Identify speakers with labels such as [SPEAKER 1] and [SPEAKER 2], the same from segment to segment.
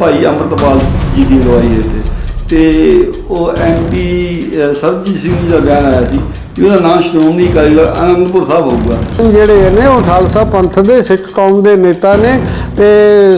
[SPEAKER 1] ਭਾਈ ਅੰਮ੍ਰਿਤਪਾਲ ਜੀ ਦੀ ਅਗਵਾਈ ਹੇਠ ਤੇ ਉਹ ਐਮਪੀ ਸਰਬਜੀਤ ਸਿੰਘ ਜੀ ਦਾ ਬਿਆਨ ਆਇਆ ਸੀ। ਕਿ ਉਹਦਾ ਨਾਮ ਸ਼੍ਰੋਮਣੀ ਅਕਾਲੀ ਦਲ ਆਨੰਦਪੁਰ ਸਾਹਿਬ ਹੋਊਗਾ।
[SPEAKER 2] ਜਿਹੜੇ ਨੇ ਉਹ ਖਾਲਸਾ ਪੰਥ ਦੇ ਸਿੱਖ ਕੌਮ ਦੇ ਨੇਤਾ ਨੇ ਤੇ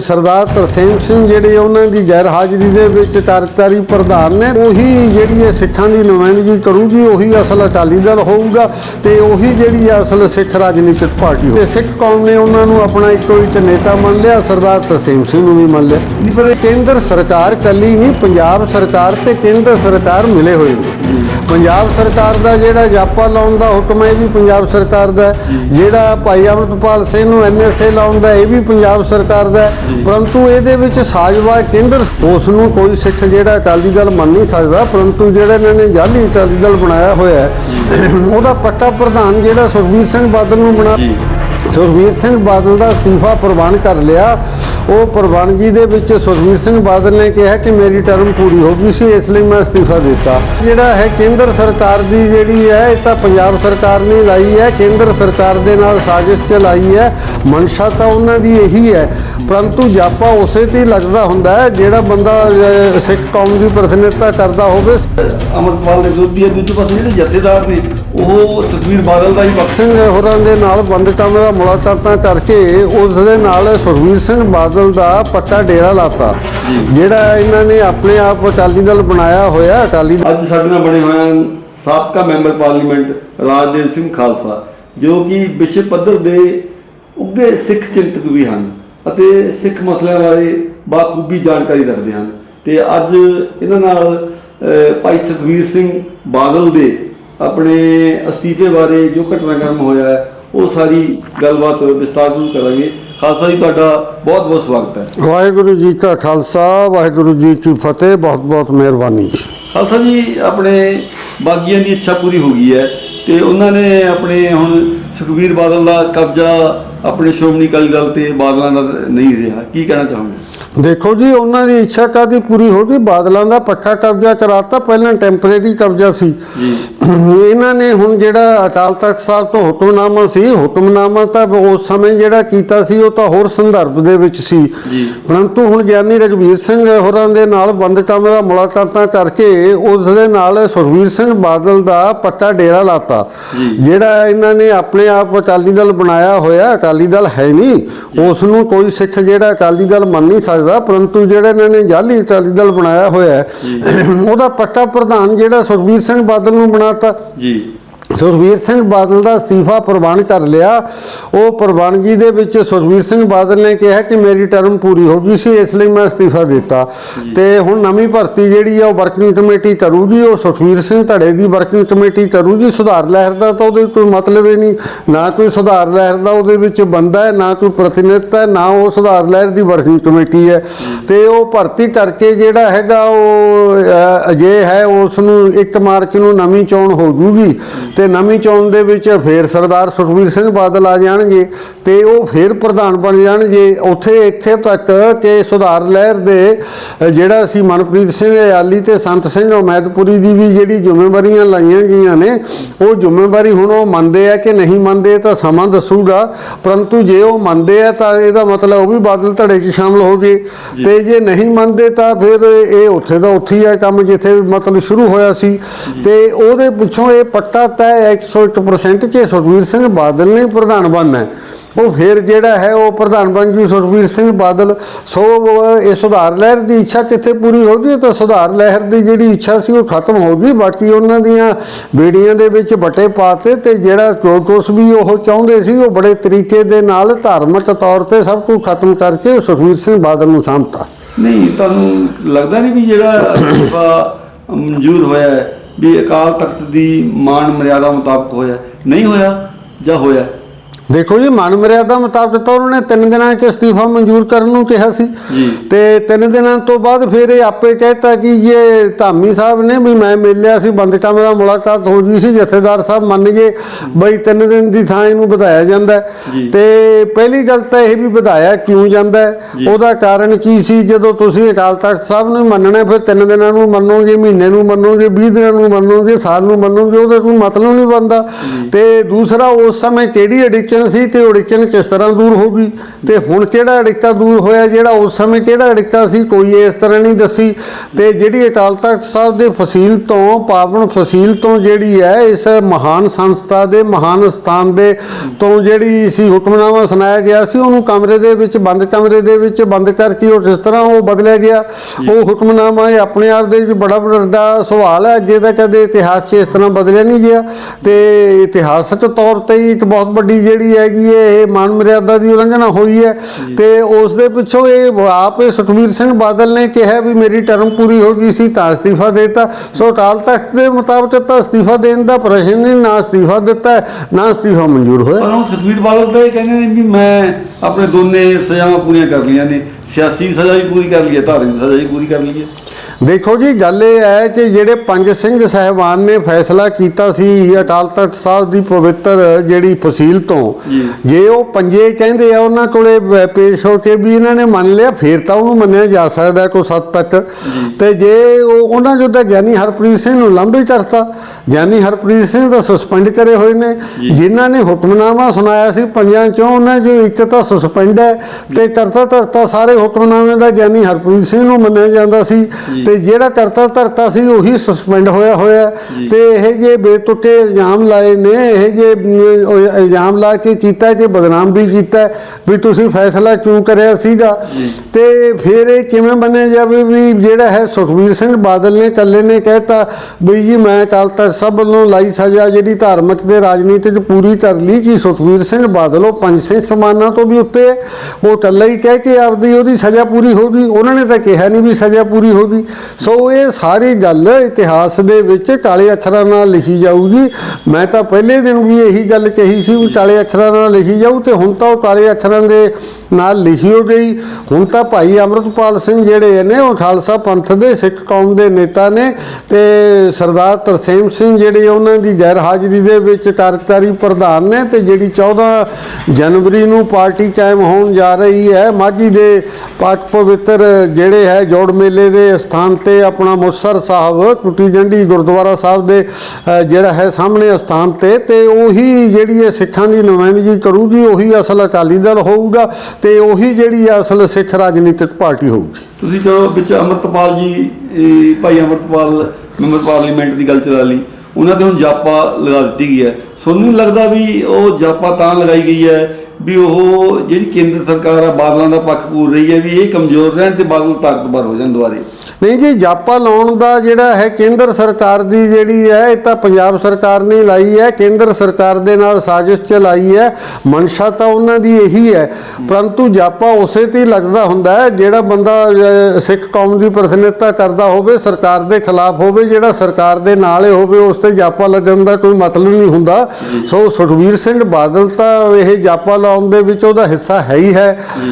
[SPEAKER 2] ਸਰਦਾਰ ਤਰਸੇਮ ਸਿੰਘ ਜਿਹੜੇ ਉਹਨਾਂ ਦੀ ਗੈਰ ਹਾਜ਼ਰੀ ਦੇ ਵਿੱਚ ਕਾਰਜਕਾਰੀ ਪ੍ਰਧਾਨ ਨੇ ਉਹੀ ਜਿਹੜੀ ਹੈ ਸਿੱਖਾਂ ਦੀ ਨੁਮਾਇੰਦਗੀ ਕਰੂਗੀ ਉਹੀ ਅਸਲ ਅਕਾਲੀ ਦਲ ਹੋਊਗਾ ਤੇ ਉਹੀ ਜਿਹੜੀ ਹੈ ਅਸਲ ਸਿੱਖ ਰਾਜਨੀਤਿਕ ਪਾਰਟੀ ਹੋਊ। ਤੇ ਸਿੱਖ ਕੌਮ ਨੇ ਉਹਨਾਂ ਨੂੰ ਆਪਣਾ ਇੱਕੋ ਇੱਕ ਨੇਤਾ ਮੰਨ ਲਿਆ ਸਰਦਾਰ ਤਰਸੇਮ ਸਿੰਘ ਨੂੰ ਵੀ ਮੰਨ ਲਿਆ। ਕੇਂਦਰ ਸਰਕਾਰ ਕੱਲੀ ਨਹੀਂ ਪੰਜਾਬ ਸਰਕਾਰ ਤੇ ਕੇਂਦਰ ਸਰਕਾਰ ਮਿਲੇ ਹੋਏ ਨੇ। ਪੰਜਾਬ ਸਰਕਾਰ ਦਾ ਜਿਹੜਾ ਜਾਪਾ ਲਾਉਣ ਦਾ ਹੁਕਮ ਹੈ ਇਹ ਵੀ ਪੰਜਾਬ ਸਰਕਾਰ ਦਾ ਹੈ। ਜਿਹੜਾ ਭਾਈ ਅਮਰਤਪਾਲ ਸਿੰਘ ਨੂੰ ਐਨਐਸਏ ਲਾਉਣ ਦਾ ਇਹ ਵੀ ਪੰਜਾਬ ਸਰਕਾਰ ਦਾ ਹੈ। ਪਰੰਤੂ ਇਹਦੇ ਵਿੱਚ ਸਾਜ਼ਵਾ ਕੇਂਦਰ ਉਸ ਨੂੰ ਕੋਈ ਸਿੱਖ ਜਿਹੜਾ ਅਕਾਲੀ ਦਲ ਮੰਨ ਨਹੀਂ ਸਕਦਾ ਪਰੰਤੂ ਜਿਹੜਾ ਇਹਨਾਂ ਨੇ ਜਾਲੀ ਅਕਾਲੀ ਦਲ ਬਣਾਇਆ ਹੋਇਆ ਹੈ ਉਹਦਾ ਪੱਕਾ ਪ੍ਰਧਾਨ ਜਿਹੜਾ ਸੁਖਬੀਰ ਸਿੰਘ ਬਾਦਲ ਨੂੰ ਬਣਾ
[SPEAKER 1] ਜੀ
[SPEAKER 2] ਸੁਖਬੀਰ ਸਿੰਘ ਬਾਦਲ ਦਾ ਅਸਤੀਫਾ ਪ੍ਰਵਾਨ ਕਰ ਲਿਆ। ਉਹ ਪ੍ਰਵਾਨਗੀ ਦੇ ਵਿੱਚ ਸੁਖਬੀਰ ਸਿੰਘ ਬਾਦਲ ਨੇ ਕਿਹਾ ਕਿ ਮੇਰੀ ਟਰਮ ਪੂਰੀ ਹੋ ਗਈ ਸੀ, ਇਸ ਲਈ ਮੈਂ ਅਸਤੀਫਾ ਦਿੱਤਾ। ਜਿਹੜਾ ਹੈ ਕੇਂਦਰ ਸਰਕਾਰ ਦੀ ਜਿਹੜੀ ਹੈ, ਇਹ ਤਾਂ ਪੰਜਾਬ ਸਰਕਾਰ ਨੇ ਲਾਈ ਹੈ, ਕੇਂਦਰ ਸਰਕਾਰ ਦੇ ਨਾਲ ਸਾਜ਼ਿਸ਼ ਚਲਾਈ ਹੈ। ਮਨਸ਼ਾ ਤਾਂ ਉਹਨਾਂ ਦੀ ਇਹੀ ਹੈ, ਪਰੰਤੂ ਜਾਪਾ ਉਸੇ ਤੇ ਹੀ ਲੱਗਦਾ ਹੁੰਦਾ ਹੈ, ਜਿਹੜਾ ਬੰਦਾ ਸਿੱਖ ਕੌਮ ਦੀ ਪ੍ਰਤੀਨਿਧਤਾ ਕਰਦਾ ਹੋਵੇ।
[SPEAKER 1] ਅੰਮ੍ਰਿਤਪਾਲ ਦੇ ਵਿਰੋਧੀ ਹੈ, ਦੂਜੇ ਪਾਸੇ ਜਿਹੜੇ ਜਥੇਦਾਰ ਨੇ ਉਹ ਸੁਖਬੀਰ ਬਾਦਲ ਦਾ ਹੀ ਪੱਖ
[SPEAKER 2] ਸਿੰਘ ਹੋਰਾਂ ਦੇ ਨਾਲ ਬੰਦ ਕਮਰਾ ਮੁਲਾਕਾਤਾਂ ਕਰਕੇ ਉਸ ਦੇ ਨਾਲ ਸੁਖਬੀਰ ਸਿੰਘ ਬਾਦਲ ਦਾ ਪੱਕਾ ਡੇਰਾ ਲਾਤਾ। ਜਿਹੜਾ ਇਹਨਾਂ ਨੇ ਆਪਣੇ ਆਪ ਅਕਾਲੀ ਦਲ ਬਣਾਇਆ ਹੋਇਆ ਅਕਾਲੀ ਦਲ
[SPEAKER 1] ਅੱਜ ਸਾਡੇ ਨਾਲ ਬਣੇ ਹੋਏ ਹਨ ਸਾਬਕਾ ਮੈਂਬਰ ਪਾਰਲੀਮੈਂਟ ਰਾਜਦੇਵ ਸਿੰਘ ਖਾਲਸਾ ਜੋ ਕਿ ਵਿਸ਼ਵ ਪੱਧਰ ਦੇ ਉੱਗੇ ਸਿੱਖ ਚਿੰਤਕ ਵੀ ਹਨ ਅਤੇ ਸਿੱਖ ਮਸਲਿਆਂ ਬਾਰੇ ਬਾਖੂਬੀ ਜਾਣਕਾਰੀ ਰੱਖਦੇ ਹਨ। ਤੇ ਅੱਜ ਇਹਨਾਂ ਨਾਲ ਭਾਈ ਸੁਖਵੀਰ ਸਿੰਘ ਬਾਦਲ ਦੇ ਆਪਣੇ ਅਸਤੀਫੇ ਬਾਰੇ ਜੋ ਘਟਨਾਕ੍ਰਮ ਹੋਇਆ ਹੈ ਉਹ ਸਾਰੀ ਗੱਲਬਾਤ ਵਿਸਤਾਰਪੂਰਵਕ ਕਰਾਂਗੇ। ਖਾਲਸਾ ਜੀ ਤੁਹਾਡਾ ਬਹੁਤ ਬਹੁਤ ਸਵਾਗਤ ਹੈ।
[SPEAKER 2] ਵਾਹਿਗੁਰੂ ਜੀ ਕਾ ਖਾਲਸਾ ਵਾਹਿਗੁਰੂ ਜੀ ਕੀ ਫਤਿਹ ਬਹੁਤ ਬਹੁਤ ਮਿਹਰਬਾਨੀ।
[SPEAKER 1] ਖਾਲਸਾ ਜੀ ਆਪਣੇ ਬਾਗੀਆਂ ਦੀ ਇੱਛਾ ਪੂਰੀ ਹੋ ਗਈ ਹੈ ਤੇ ਉਹਨਾਂ ਨੇ ਆਪਣੇ ਹੁਣ ਸੁਖਬੀਰ ਬਾਦਲ ਦਾ ਕਬਜ਼ਾ ਆਪਣੇ ਸ਼੍ਰੋਮਣੀ ਅਕਾਲੀ ਦਲ ਤੇ ਬਾਦਲਾਂ ਦਾ ਨਹੀਂ ਰਿਹਾ। ਕੀ ਕਹਿਣਾ ਚਾਹੋਗੇ?
[SPEAKER 2] ਦੇਖੋ ਜੀ ਉਹਨਾਂ ਦੀ ਇੱਛਾ ਕਾਦੀ ਪੂਰੀ ਹੋ ਗਈ? ਬਾਦਲਾਂ ਦਾ ਪੱਕਾ ਕਬਜ਼ਾ ਕਰਾਤਾ ਪਹਿਲਾਂ ਟੈਂਪਰੇਰੀ ਕਬਜ਼ਾ ਸੀ। ਇਹਨਾਂ ਨੇ ਹੁਣ ਜਿਹੜਾ ਅਕਾਲ ਤਖਤ ਸਾਹਿਬ ਤੋਂ ਹੁਕਮਨਾਮਾ ਸੀ ਹੁਕਮਨਾਮਾ ਤਾਂ ਉਸ ਸਮੇਂ ਜਿਹੜਾ ਕੀਤਾ ਸੀ ਉਹ ਤਾਂ ਹੋਰ ਸੰਦਰਭ ਦੇ ਵਿੱਚ ਸੀ। ਪਰੰਤੂ ਹੁਣ ਗਿਆਨੀ ਰਘਵੀਰ ਸਿੰਘ ਹੋਰਾਂ ਦੇ ਨਾਲ ਬੰਦ ਕਮਰਾ ਮੁਲਾਕਾਤਾਂ ਕਰਕੇ ਉਸ ਦੇ ਨਾਲ ਸੁਖਬੀਰ ਸਿੰਘ ਬਾਦਲ ਦਾ ਪੱਕਾ ਡੇਰਾ ਲਾਤਾ। ਜਿਹੜਾ ਇਹਨਾਂ ਨੇ ਆਪਣੇ ਆਪ ਅਕਾਲੀ ਦਲ ਬਣਾਇਆ ਹੋਇਆ ਅਕਾਲੀ ਦਲ ਹੈ ਨਹੀਂ। ਉਸ ਨੂੰ ਕੋਈ ਸਿੱਖ ਜਿਹੜਾ ਅਕਾਲੀ ਦਲ ਮੰਨ ਨਹੀਂ ਸਕਦਾ ਪਰੰਤੂ ਜਿਹੜਾ ਇਹਨਾਂ ਨੇ ਜਾਲੀ ਅਕਾਲੀ ਦਲ ਬਣਾਇਆ ਹੋਇਆ ਉਹਦਾ ਪੱਕਾ ਪ੍ਰਧਾਨ ਜਿਹੜਾ ਸੁਖਬੀਰ ਸਿੰਘ ਬਾਦਲ ਨੂੰ ਬਣਾਤਾ
[SPEAKER 1] ਜੀ।
[SPEAKER 2] ਸੁਖਬੀਰ ਸਿੰਘ ਬਾਦਲ ਦਾ ਅਸਤੀਫਾ ਪ੍ਰਵਾਨ ਕਰ ਲਿਆ। ਉਹ ਪ੍ਰਵਾਨਗੀ ਦੇ ਵਿੱਚ ਸੁਖਬੀਰ ਸਿੰਘ ਬਾਦਲ ਨੇ ਕਿਹਾ ਕਿ ਮੇਰੀ ਟਰਮ ਪੂਰੀ ਹੋ ਗਈ ਸੀ ਇਸ ਲਈ ਮੈਂ ਅਸਤੀਫਾ ਦਿੱਤਾ। ਤੇ ਹੁਣ ਨਵੀਂ ਭਰਤੀ ਜਿਹੜੀ ਆ ਉਹ ਵਰਕਿੰਗ ਕਮੇਟੀ ਕਰੂਗੀ ਉਹ ਸੁਖਬੀਰ ਸਿੰਘ ਧੜੇ ਦੀ ਵਰਕਿੰਗ ਕਮੇਟੀ ਕਰੂਗੀ। ਸੁਧਾਰ ਲਹਿਰ ਦਾ ਤਾਂ ਉਹਦੇ ਕੋਈ ਮਤਲਬ ਹੀ ਨਹੀਂ। ਨਾ ਕੋਈ ਸੁਧਾਰ ਲਹਿਰ ਦਾ ਉਹਦੇ ਵਿੱਚ ਬੰਦਾ ਹੈ ਨਾ ਕੋਈ ਪ੍ਰਤੀਨਿਧਤਾ ਹੈ ਨਾ ਉਹ ਸੁਧਾਰ ਲਹਿਰ ਦੀ ਵਰਕਿੰਗ ਕਮੇਟੀ ਹੈ। ਤੇ ਉਹ ਭਰਤੀ ਕਰਕੇ ਜਿਹੜਾ ਹੈਗਾ ਉਹ ਅਜੇ ਹੈ ਉਸ ਨੂੰ 1 ਮਾਰਚ ਨੂੰ ਨਵੀਂ ਚੋਣ ਹੋ ਜੂਗੀ। ਤੇ ਨਵੀਂ ਚੋਣ ਦੇ ਵਿੱਚ ਫੇਰ ਸਰਦਾਰ ਸੁਖਬੀਰ ਸਿੰਘ ਬਾਦਲ ਆ ਜਾਣਗੇ ਤੇ ਉਹ ਫੇਰ ਪ੍ਰਧਾਨ ਬਣ ਜਾਣਗੇ। ਉੱਥੇ ਇੱਥੇ ਤੱਕ ਕਿ ਸੁਧਾਰ ਲਹਿਰ ਦੇ ਜਿਹੜਾ ਸੀ ਮਨਪ੍ਰੀਤ ਸਿੰਘ ਯਾਲੀ ਤੇ ਸੰਤ ਸਿੰਘ ਉਮੈਦਪੁਰੀ ਦੀ ਵੀ ਜਿਹੜੀ ਜ਼ਿੰਮੇਵਾਰੀਆਂ ਲਾਈਆਂ ਗਈਆਂ ਨੇ ਉਹ ਜ਼ਿੰਮੇਵਾਰੀ ਹੁਣ ਉਹ ਮੰਨਦੇ ਆ ਕਿ ਨਹੀਂ ਮੰਨਦੇ ਤਾਂ ਸਮਾਂ ਦੱਸੂਗਾ। ਪਰੰਤੂ ਜੇ ਉਹ ਮੰਨਦੇ ਆ ਤਾਂ ਇਹਦਾ ਮਤਲਬ ਉਹ ਵੀ ਬਾਦਲ ਧੜੇ 'ਚ ਸ਼ਾਮਲ ਹੋ ਗਏ ਤੇ ਜੇ ਨਹੀਂ ਮੰਨਦੇ ਤਾਂ ਫਿਰ ਇਹ ਉੱਥੇ ਦਾ ਉੱਥੇ ਹੀ ਹੈ ਕੰਮ ਜਿੱਥੇ ਮਤਲਬ ਸ਼ੁਰੂ ਹੋਇਆ ਸੀ। ਤੇ ਉਹਦੇ ਪਿੱਛੋਂ ਇਹ ਪੱਕਾ ਤੈ 101% ਕਿ ਸੁਖਬੀਰ ਸਿੰਘ ਬਾਦਲ ਨੇ ਪ੍ਰਧਾਨ ਬਣਨਾ ਉਹ ਫਿਰ ਜਿਹੜਾ ਹੈ, ਉਹ ਪ੍ਰਧਾਨ ਬਣ ਜੂ ਸੁਖਬੀਰ ਸਿੰਘ ਬਾਦਲ। ਸੋ, ਇਹ ਸੁਧਾਰ ਲਹਿਰ ਦੀ ਇੱਛਾ ਕਿੱਥੇ ਪੂਰੀ ਹੋ ਗਈ ਤਾਂ ਸੁਧਾਰ ਲਹਿਰ ਦੀ ਜਿਹੜੀ ਇੱਛਾ ਸੀ, ਉਹ ਖਤਮ ਹੋ ਗਈ ਬਾਕੀ ਉਹਨਾਂ ਦੀਆਂ ਬੇੜੀਆਂ ਦੇ ਵਿੱਚ ਬਟੇ ਪਾਤੇ ਤੇ ਜਿਹੜਾ ਜੋ ਵੀ ਉਹ ਚਾਹੁੰਦੇ ਸੀ, ਉਹ ਬੜੇ ਤਰੀਕੇ ਦੇ ਨਾਲ ਧਾਰਮਿਕ ਤੌਰ ਤੇ ਸਭ ਕੁਝ ਖਤਮ ਕਰਕੇ ਸੁਖਬੀਰ ਸਿੰਘ ਬਾਦਲ ਨੂੰ ਸਾਂਭਤਾ।
[SPEAKER 1] ਨਹੀਂ, ਤੁਹਾਨੂੰ ਲੱਗਦਾ ਨਹੀਂ ਵੀ ਜਿਹੜਾ ਮਨਜ਼ੂਰ ਹੋਇਆ ਹੈ ਵੀ ਅਕਾਲ ਤਖਤ ਦੀ ਮਾਨ ਮਰਿਆਦਾ ਮੁਤਾਬਕ ਹੋਇਆ। ਨਹੀਂ ਹੋਇਆ ਜਾਂ ਹੋਇਆ?
[SPEAKER 2] ਦੇਖੋ ਜੀ ਮਨ ਮਰਿਆਦਾ ਮੁਤਾਬਕ ਤਾਂ ਉਹਨਾਂ ਨੇ ਤਿੰਨ ਦਿਨਾਂ 'ਚ ਅਸਤੀਫਾ ਮਨਜ਼ੂਰ ਕਰਨ ਨੂੰ ਕਿਹਾ ਸੀ। ਤੇ ਤਿੰਨ ਦਿਨਾਂ ਤੋਂ ਬਾਅਦ ਫਿਰ ਇਹ ਆਪੇ ਕਹਿਤਾ ਕਿ ਇਹ ਧਾਮੀ ਸਾਹਿਬ ਨੇ ਵੀ ਮੈਂ ਮਿਲਿਆ ਸੀ ਬੰਦ ਕਮਰਾ ਮੁਲਾਕਾਤ ਹੋ ਗਈ ਸੀ ਜਥੇਦਾਰ ਸਾਹਿਬ ਮੰਨ ਗਏ ਬਈ ਤਿੰਨ ਦਿਨ ਦੀ ਥਾਂ ਇਹਨੂੰ ਵਧਾਇਆ ਜਾਂਦਾ। ਤੇ ਪਹਿਲੀ ਗੱਲ ਤਾਂ ਇਹ ਵੀ ਵਧਾਇਆ ਕਿਉਂ ਜਾਂਦਾ? ਉਹਦਾ ਕਾਰਨ ਕੀ ਸੀ ਜਦੋਂ ਤੁਸੀਂ ਅਕਾਲ ਤਖਤ ਸਾਹਿਬ ਨੂੰ ਮੰਨਣਾ ਫਿਰ ਤਿੰਨ ਦਿਨਾਂ ਨੂੰ ਮੰਨੋਗੇ ਮਹੀਨੇ ਨੂੰ ਮੰਨੋਗੇ 20 ਦਿਨਾਂ ਨੂੰ ਮੰਨੋਗੇ ਸਾਲ ਨੂੰ ਮੰਨੋਗੇ ਉਹਦਾ ਕੋਈ ਮਤਲਬ ਨਹੀਂ ਬਣਦਾ ਤੇ ਦੂਸਰਾ ਉਸ ਸਮੇਂ ਕਿਹੜੀ ਐਡਿਕਸ਼ਨ ਅੜਚਨ ਸੀ ਤੇ ਅੜਚਨ ਕਿਸ ਤਰ੍ਹਾਂ ਦੂਰ ਹੋ ਗਈ ਤੇ ਹੁਣ ਕਿਹੜਾ ਅੜਿੱਕਾ ਦੂਰ ਹੋਇਆ ਜਿਹੜਾ ਉਸ ਸਮੇਂ ਕਿਹੜਾ ਅੜਿੱਕਾ ਸੀ ਕੋਈ ਇਸ ਤਰ੍ਹਾਂ ਨਹੀਂ ਦੱਸੀ ਤੇ ਜਿਹੜੀ ਅਕਾਲ ਤਖਤ ਸਾਹਿਬ ਦੇ ਫਸੀਲ ਤੋਂ ਪਾਵਨ ਫਸੀਲ ਤੋਂ ਜਿਹੜੀ ਹੈ ਇਸ ਮਹਾਨ ਸੰਸਥਾ ਦੇ ਮਹਾਨ ਸਥਾਨ ਦੇ ਤੋਂ ਜਿਹੜੀ ਸੀ ਹੁਕਮਨਾਮਾ ਸੁਣਾਇਆ ਗਿਆ ਸੀ ਉਹਨੂੰ ਕਮਰੇ ਦੇ ਵਿੱਚ ਬੰਦ ਕਮਰੇ ਦੇ ਵਿੱਚ ਬੰਦ ਕਰਕੇ ਉਹ ਜਿਸ ਤਰ੍ਹਾਂ ਉਹ ਬਦਲਿਆ ਗਿਆ ਉਹ ਹੁਕਮਨਾਮਾ ਇਹ ਆਪਣੇ ਆਪ ਦੇ ਵਿੱਚ ਬੜਾ ਵੱਡਾ ਸਵਾਲ ਹੈ ਅੱਗੇ ਤਾਂ ਕਦੇ ਇਤਿਹਾਸ 'ਚ ਇਸ ਤਰ੍ਹਾਂ ਬਦਲਿਆ ਨਹੀਂ ਗਿਆ ਤੇ ਇਤਿਹਾਸਕ ਤੌਰ ਤੇ ਇੱਕ ਬਹੁਤ ਵੱਡੀ ਜਿਹੜੀ ਹੈਗੀ ਹੈ ਇਹ ਮਾਨ ਮਰਿਆਦਾ ਦੀ ਉਲੰਘਣਾ ਹੋਈ ਹੈ ਤੇ ਉਸ ਦੇ ਪਿੱਛੋਂ ਇਹ ਆਪ ਇਹ ਸੁਖਬੀਰ ਸਿੰਘ ਬਾਦਲ ਨੇ ਕਿਹਾ ਵੀ ਮੇਰੀ ਟਰਮ ਪੂਰੀ ਹੋ ਗਈ ਸੀ ਤਾਂ ਅਸਤੀਫਾ ਦੇਤਾ। ਸੋ ਅਕਾਲ ਤਖਤ ਦੇ ਮੁਤਾਬਕ ਤਾਂ ਅਸਤੀਫਾ ਦੇਣ ਦਾ ਪ੍ਰਸ਼ਨ ਨਹੀਂ ਨਾ ਅਸਤੀਫਾ ਦਿੱਤਾ ਨਾ ਅਸਤੀਫਾ ਮਨਜ਼ੂਰ ਹੋਇਆ।
[SPEAKER 1] ਪਰ ਹੁਣ ਸੁਖਬੀਰ ਬਾਦਲ ਤਾਂ ਇਹ ਕਹਿੰਦੇ ਨੇ ਵੀ ਮੈਂ ਆਪਣੇ ਦੋਨੇ ਸਜ਼ਾਵਾਂ ਪੂਰੀਆਂ ਕਰ ਲਈਆਂ ਨੇ ਸਿਆਸੀ ਸਜ਼ਾ ਵੀ ਪੂਰੀ ਕਰ ਲਈ ਹੈ ਧਾਰਮਿਕ ਸਜ਼ਾ ਵੀ ਪੂਰੀ ਕਰ ਲਈ ਹੈ।
[SPEAKER 2] ਦੇਖੋ ਜੀ ਗੱਲ ਇਹ ਹੈ ਕਿ ਜਿਹੜੇ ਪੰਜ ਸਿੰਘ ਸਹਿਬਾਨ ਨੇ ਫੈਸਲਾ ਕੀਤਾ ਸੀ ਅਕਾਲ ਤਖਤ ਸਾਹਿਬ ਦੀ ਪਵਿੱਤਰ ਜਿਹੜੀ ਫਸੀਲ ਤੋਂ
[SPEAKER 1] ਜੀ।
[SPEAKER 2] ਜੇ ਉਹ ਪੰਜੇ ਕਹਿੰਦੇ ਆ ਉਹਨਾਂ ਕੋਲੇ ਪੇਸ਼ ਹੋ ਕੇ ਵੀ ਇਹਨਾਂ ਨੇ ਮੰਨ ਲਿਆ ਫੇਰ ਤਾਂ ਉਹਨੂੰ ਮੰਨਿਆ ਜਾ ਸਕਦਾ ਕੋਈ ਹੱਦ ਤੱਕ। ਤੇ ਜੇ ਉਹ ਉਹਨਾਂ ਜੋ ਤਾਂ ਗਿਆਨੀ ਹਰਪ੍ਰੀਤ ਸਿੰਘ ਨੂੰ ਲੰਬੇ ਕਰਤਾ ਗਿਆਨੀ ਹਰਪ੍ਰੀਤ ਸਿੰਘ ਤਾਂ ਸਸਪੈਂਡ ਕਰੇ ਹੋਏ ਨੇ। ਜਿਨ੍ਹਾਂ ਨੇ ਹੁਕਮਨਾਮਾ ਸੁਣਾਇਆ ਸੀ ਪੰਜਾਂ ਚੋਂ ਉਹਨਾਂ ਚੋਂ ਇੱਕ ਤਾਂ ਸਸਪੈਂਡ ਹੈ ਤੇ ਕਰਤਾ ਧਰਤਾ ਸਾਰੇ ਹੁਕਮਨਾਮੇ ਦਾ ਗਿਆਨੀ ਹਰਪ੍ਰੀਤ ਸਿੰਘ ਨੂੰ ਮੰਨਿਆ ਜਾਂਦਾ ਸੀ। ਤੇ ਜਿਹੜਾ ਕਰਤਾ ਧਰਤਾ ਸੀ ਉਹੀ ਸਸਪੈਂਡ ਹੋਇਆ ਹੋਇਆ। ਤੇ ਇਹ ਜੇ ਬੇਤੁਕੇ ਇਲਜ਼ਾਮ ਲਾਏ ਨੇ ਇਹ ਜੇ ਇਲਜ਼ਾਮ ਲਾ ਕੇ ਕੀਤਾ ਕਿ ਬਦਨਾਮ ਵੀ ਕੀਤਾ ਵੀ ਤੁਸੀਂ ਫੈਸਲਾ ਕਿਉਂ ਕਰਿਆ ਸੀਗਾ? ਤੇ ਫਿਰ ਇਹ ਕਿਵੇਂ ਮੰਨਿਆ ਜਾਵੇ ਵੀ ਜਿਹੜਾ ਹੈ ਸੁਖਬੀਰ ਸਿੰਘ ਬਾਦਲ ਨੇ ਇਕੱਲੇ ਨੇ ਕਹਿਤਾ ਵੀ ਜੀ ਮੈਂ ਅਕਾਲ ਤਖਤ ਸਭ ਵੱਲੋਂ ਲਾਈ ਸਜ਼ਾ ਜਿਹੜੀ ਧਾਰਮਿਕ ਤੇ ਰਾਜਨੀਤਿਕ ਪੂਰੀ ਕਰ ਲਈ ਕਿ ਸੁਖਬੀਰ ਸਿੰਘ ਬਾਦਲ ਉਹ ਪੰਜ ਸਿੰਘ ਸਮਾਨਾਂ ਤੋਂ ਵੀ ਉੱਤੇ ਉਹ ਇਕੱਲਾ ਹੀ ਕਹਿ ਕੇ ਆਪਦੀ ਉਹਦੀ ਸਜ਼ਾ ਪੂਰੀ ਹੋ ਗਈ। ਉਹਨਾਂ ਨੇ ਤਾਂ ਕਿਹਾ ਨਹੀਂ ਵੀ ਸਜ਼ਾ ਪੂਰੀ ਹੋ ਗਈ। ਸੋ ਇਹ ਸਾਰੀ ਗੱਲ ਇਤਿਹਾਸ ਦੇ ਵਿੱਚ ਕਾਲੇ ਅੱਖਰਾਂ ਨਾਲ ਲਿਖੀ ਜਾਊਗੀ। ਮੈਂ ਤਾਂ ਪਹਿਲੇ ਦਿਨ ਵੀ ਇਹੀ ਗੱਲ ਕਹੀ ਸੀ ਵੀ ਕਾਲੇ ਅੱਖਰਾਂ ਨਾਲ ਲਿਖੀ ਜਾਊ ਤੇ ਹੁਣ ਤਾਂ ਉਹ ਕਾਲੇ ਅੱਖਰਾਂ ਦੇ ਨਾਲ ਲਿਖੀ ਹੋ ਗਈ। ਹੁਣ ਤਾਂ ਭਾਈ ਅਮਰਤਪਾਲ ਸਿੰਘ ਜਿਹੜੇ ਨੇ, ਉਹ ਖਾਲਸਾ ਪੰਥ ਦੇ ਸਿੱਖ ਕੌਮ ਦੇ ਨੇਤਾ ਨੇ ਤੇ ਸਰਦਾਰ ਤਰਸੇਮ ਸਿੰਘ ਜਿਹੜੇ ਉਹਨਾਂ ਦੀ ਗੈਰ ਹਾਜ਼ਰੀ ਦੇ ਵਿੱਚ ਕਾਰਜਕਾਰੀ ਪ੍ਰਧਾਨ ਨੇ ਤੇ ਜਿਹੜੀ 14 ਜਨਵਰੀ ਨੂੰ ਪਾਰਟੀ ਕਾਇਮ ਹੋਣ ਜਾ ਰਹੀ ਹੈ, ਮਾਝੀ ਦੇ ਪਾਕ ਪਵਿੱਤਰ ਜਿਹੜੇ ਹੈ, ਜੋੜ ਮੇਲੇ ਦੇ ਸਥਾਨ ਤੇ ਆਪਣਾ ਮੁਸਰ ਸਾਹਿਬ, ਟੁੱਟੀ ਜੰਡੀ ਗੁਰਦੁਆਰਾ ਸਾਹਿਬ ਦੇ ਜਿਹੜਾ ਹੈ ਸਾਹਮਣੇ ਸਥਾਨ ਤੇ ਤੇ ਉਹੀ ਜਿਹੜੀ ਹੈ ਸਿੱਖਾਂ ਦੀ ਨੁਮਾਇੰਦਗੀ ਕਰੂਗੀ, ਉਹੀ ਅਸਲ ਅਕਾਲੀ ਦਲ ਹੋਊਗਾ। ਤੇ ਉਹੀ ਜਿਹੜੀ ਆ ਅਸਲ ਸਿੱਖ ਰਾਜਨੀਤਿਕ ਪਾਰਟੀ ਹੋਊਗੀ।
[SPEAKER 1] ਤੁਸੀਂ ਜੋ ਵਿੱਚ ਅਮਰਤਪਾਲ ਜੀ, ਇਹ ਭਾਈ ਅਮਰਤਪਾਲ ਮੈਂਬਰ ਪਾਰਲੀਮੈਂਟ ਦੀ ਗੱਲ ਚਲਾ ਲਈ। ਉਹਨਾਂ ਤੇ ਹੁਣ ਜਾਪਾ ਲਗਾ ਦਿੱਤੀ ਗਈ ਹੈ। ਤੁਹਾਨੂੰ ਲੱਗਦਾ ਵੀ ਉਹ ਜਾਪਾ ਤਾਂ ਲਗਾਈ ਗਈ ਹੈ ਵੀ ਉਹ ਜਿਹੜੀ ਕੇਂਦਰ ਸਰਕਾਰ ਆ ਬਾਦਲਾਂ ਦਾ ਪੱਖ ਪੂਰ ਰਹੀ ਹੈ ਵੀ ਇਹ ਕਮਜ਼ੋਰ ਰਹਿਣ ਤੇ ਬਾਦਲ ਤਾਕਤਵਰ ਹੋ ਜਾਣ ਦੁਬਾਰੇ।
[SPEAKER 2] ਨਹੀਂ ਜੀ ਜਾਪਾ ਲਾਉਣ ਦਾ ਜਿਹੜਾ ਹੈ ਕੇਂਦਰ ਸਰਕਾਰ ਦੀ ਜਿਹੜੀ ਹੈ ਇਹ ਤਾਂ ਪੰਜਾਬ ਸਰਕਾਰ ਨੇ ਲਾਈ ਹੈ ਕੇਂਦਰ ਸਰਕਾਰ ਦੇ ਨਾਲ ਸਾਜ਼ਿਸ਼ ਚਲਾਈ ਹੈ ਮਨਸ਼ਾ ਤਾਂ ਉਹਨਾਂ ਦੀ ਇਹੀ ਹੈ। ਪਰੰਤੂ ਜਾਪਾ ਉਸੇ ਤੇ ਲੱਗਦਾ ਹੁੰਦਾ ਹੈ ਜਿਹੜਾ ਬੰਦਾ ਸਿੱਖ ਕੌਮ ਦੀ ਪ੍ਰਤੀਨਿਧਤਾ ਕਰਦਾ ਹੋਵੇ ਸਰਕਾਰ ਦੇ ਖਿਲਾਫ ਹੋਵੇ ਜਿਹੜਾ ਸਰਕਾਰ ਦੇ ਨਾਲ ਹੋਵੇ ਉਸ ਤੇ ਜਾਪਾ ਲੱਗਣ ਦਾ ਕੋਈ ਮਤਲਬ ਨਹੀਂ ਹੁੰਦਾ। ਸੋ ਸੁਖਬੀਰ ਸਿੰਘ ਬਾਦਲ ਤਾਂ ਇਹ ਜਾਪਾ ਲਾਉਣ ਦੇ ਵਿੱਚ ਉਹਦਾ ਹਿੱਸਾ ਹੈ ਹੀ ਹੈ।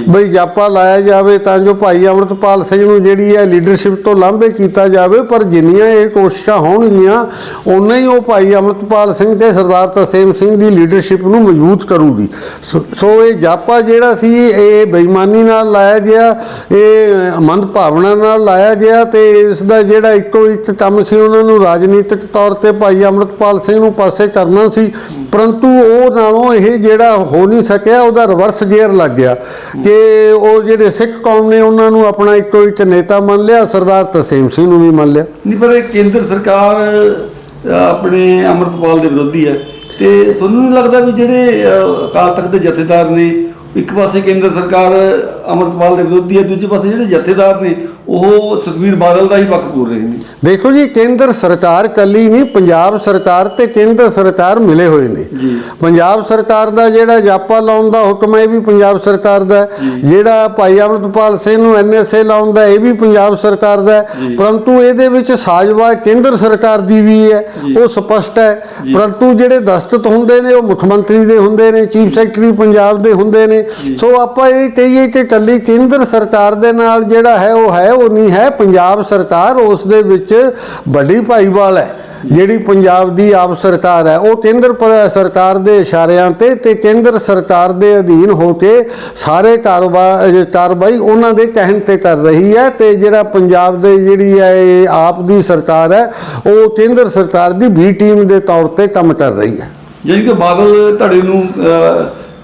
[SPEAKER 2] ਬਈ ਜਾਪਾ ਲਾਇਆ ਜਾਵੇ ਤਾਂ ਜੋ ਭਾਈ ਅਮਰਤਪਾਲ ਸਿੰਘ ਨੂੰ ਜਿਹੜੀ ਹੈ ਲੀਡਰਸ਼ਿਪ ਤੋਂ ਲਾਂਭੇ ਕੀਤਾ ਜਾਵੇ ਪਰ ਜਿੰਨੀਆਂ ਇਹ ਕੋਸ਼ਿਸ਼ਾਂ ਹੋਣਗੀਆਂ ਉਨਾ ਹੀ ਉਹ ਭਾਈ ਅਮਰਤਪਾਲ ਸਿੰਘ ਤੇ ਸਰਦਾਰ ਤਰਸੇਮ ਸਿੰਘ ਦੀ ਲੀਡਰਸ਼ਿਪ ਨੂੰ ਮਜ਼ਬੂਤ ਕਰੂਗੀ। ਸੋ ਸੋ ਇਹ ਜਾਪਾ ਜਿਹੜਾ ਸੀ ਇਹ ਬੇਈਮਾਨੀ ਨਾਲ ਲਾਇਆ ਗਿਆ ਇਹ ਮੰਦ ਭਾਵਨਾ ਨਾਲ ਲਾਇਆ ਗਿਆ ਤੇ ਇਸ ਦਾ ਜਿਹੜਾ ਇੱਕੋ ਇੱਕ ਕੰਮ ਸੀ ਉਹਨਾਂ ਨੂੰ ਰਾਜਨੀਤਿਕ ਤੌਰ ਤੇ ਭਾਈ ਅਮਰਤਪਾਲ ਸਿੰਘ ਨੂੰ ਪਾਸੇ ਕਰਨਾ ਸੀ। ਪਰੰਤੂ ਉਹ ਨਾਲੋਂ ਇਹ ਜਿਹੜਾ ਹੋ ਨਹੀਂ ਸਕਿਆ ਉਹਦਾ ਰਿਵਰਸ ਗੇਅਰ ਲੱਗ ਗਿਆ। ਕਿ ਉਹ ਜਿਹੜੇ ਸਿੱਖ ਕੌਮ ਨੇ, ਉਹਨਾਂ ਨੂੰ ਆਪਣਾ ਇੱਕੋ ਇੱਕ ਨੇਤਾ ਮੰਨ ਲਿਆ, ਸਰਦਾਰ ਤਰਸੇਮ ਸਿੰਘ ਨੂੰ ਵੀ ਮੰਨ ਲਿਆ।
[SPEAKER 1] ਨਹੀਂ, ਪਰ ਕੇਂਦਰ ਸਰਕਾਰ ਆਪਣੇ ਅਮਰਤਪਾਲ ਦੇ ਵਿਰੋਧੀ ਹੈ। ਤੇ ਤੁਹਾਨੂੰ ਨਹੀਂ ਲੱਗਦਾ ਵੀ ਜਿਹੜੇ ਅਕਾਲ ਤਖਤ ਦੇ ਜਥੇਦਾਰ ਨੇ, ਇੱਕ ਪਾਸੇ ਕੇਂਦਰ ਸਰਕਾਰ ਅਮਰਤਪਾਲ ਦੇ ਵਿਰੋਧੀ ਹੈ, ਦੂਜੇ ਪਾਸੇ ਜਿਹੜੇ ਜਥੇਦਾਰ ਨੇ ਉਹ ਸੁਖਬੀਰ ਬਾਦਲ ਦਾ ਹੀ ਪੱਖ ਪੂਰ ਰਹੇ ਨੇ।
[SPEAKER 2] ਦੇਖੋ ਜੀ ਕੇਂਦਰ ਸਰਕਾਰ ਕੱਲੀ ਨਹੀਂ ਪੰਜਾਬ ਸਰਕਾਰ ਤੇ ਕੇਂਦਰ ਸਰਕਾਰ ਮਿਲੇ ਹੋਏ ਨੇ। ਪੰਜਾਬ ਸਰਕਾਰ ਦਾ ਜਿਹੜਾ ਜਾਪਾ ਲਾਉਣ ਦਾ ਹੁਕਮ ਹੈ ਇਹ ਵੀ ਪੰਜਾਬ ਸਰਕਾਰ ਦਾ। ਜਿਹੜਾ ਭਾਈ ਅਮਰਤਪਾਲ ਸਿੰਘ ਨੂੰ ਐਨਐਸਏ ਲਾਉਣ ਦਾ ਇਹ ਵੀ ਪੰਜਾਬ ਸਰਕਾਰ ਦਾ। ਪਰੰਤੂ ਇਹਦੇ ਵਿੱਚ ਸਾਜ਼ਵਾਜ਼ ਕੇਂਦਰ ਸਰਕਾਰ ਦੀ ਵੀ ਹੈ ਉਹ ਸਪਸ਼ਟ ਹੈ। ਪਰੰਤੂ ਜਿਹੜੇ ਦਸਤਖਤ ਹੁੰਦੇ ਨੇ ਉਹ ਮੁੱਖ ਮੰਤਰੀ ਦੇ ਹੁੰਦੇ ਨੇ ਚੀਫ ਸੈਕਟਰੀ ਪੰਜਾਬ ਦੇ ਹੁੰਦੇ ਨੇ। ਸੋ ਆਪਾਂ ਇਹ ਕਹੀਏ ਕਿ ਕੱਲੀ ਕੇਂਦਰ ਸਰਕਾਰ ਦੇ ਨਾਲ ਜਿਹੜਾ ਹੈ ਉਹ ਹੈ ਉਹ ਨਹੀਂ ਹੈ, ਪੰਜਾਬ ਸਰਕਾਰ ਉਸ ਦੇ ਵਿੱਚ ਵੱਡੀ ਭਾਈਵਾਲ ਹੈ। ਜਿਹੜੀ ਪੰਜਾਬ ਦੀ ਆਪ ਸਰਕਾਰ ਹੈ, ਉਹ ਕੇਂਦਰ ਸਰਕਾਰ ਦੇ ਇਸ਼ਾਰਿਆਂ ਤੇ ਤੇ ਕੇਂਦਰ ਸਰਕਾਰ ਦੇ ਅਧੀਨ ਹੋ ਕੇ ਸਾਰੇ ਕਾਰਵਾਈ ਉਹਨਾਂ ਦੇ ਕਹਿਣ ਤੇ ਕਰ ਰਹੀ ਹੈ ਤੇ ਜਿਹੜਾ ਪੰਜਾਬ ਦੇ ਜਿਹੜੀ ਹੈ, ਇਹ ਆਪ ਦੀ ਸਰਕਾਰ ਹੈ, ਉਹ ਕੇਂਦਰ ਸਰਕਾਰ ਦੀ ਬੀ ਟੀਮ ਦੇ ਤੌਰ ਤੇ ਕੰਮ ਕਰ ਰਹੀ ਹੈ।
[SPEAKER 1] ਜਿਹੜੀ ਕਿ ਬਾਦਲ ਧੜੇ ਨੂੰ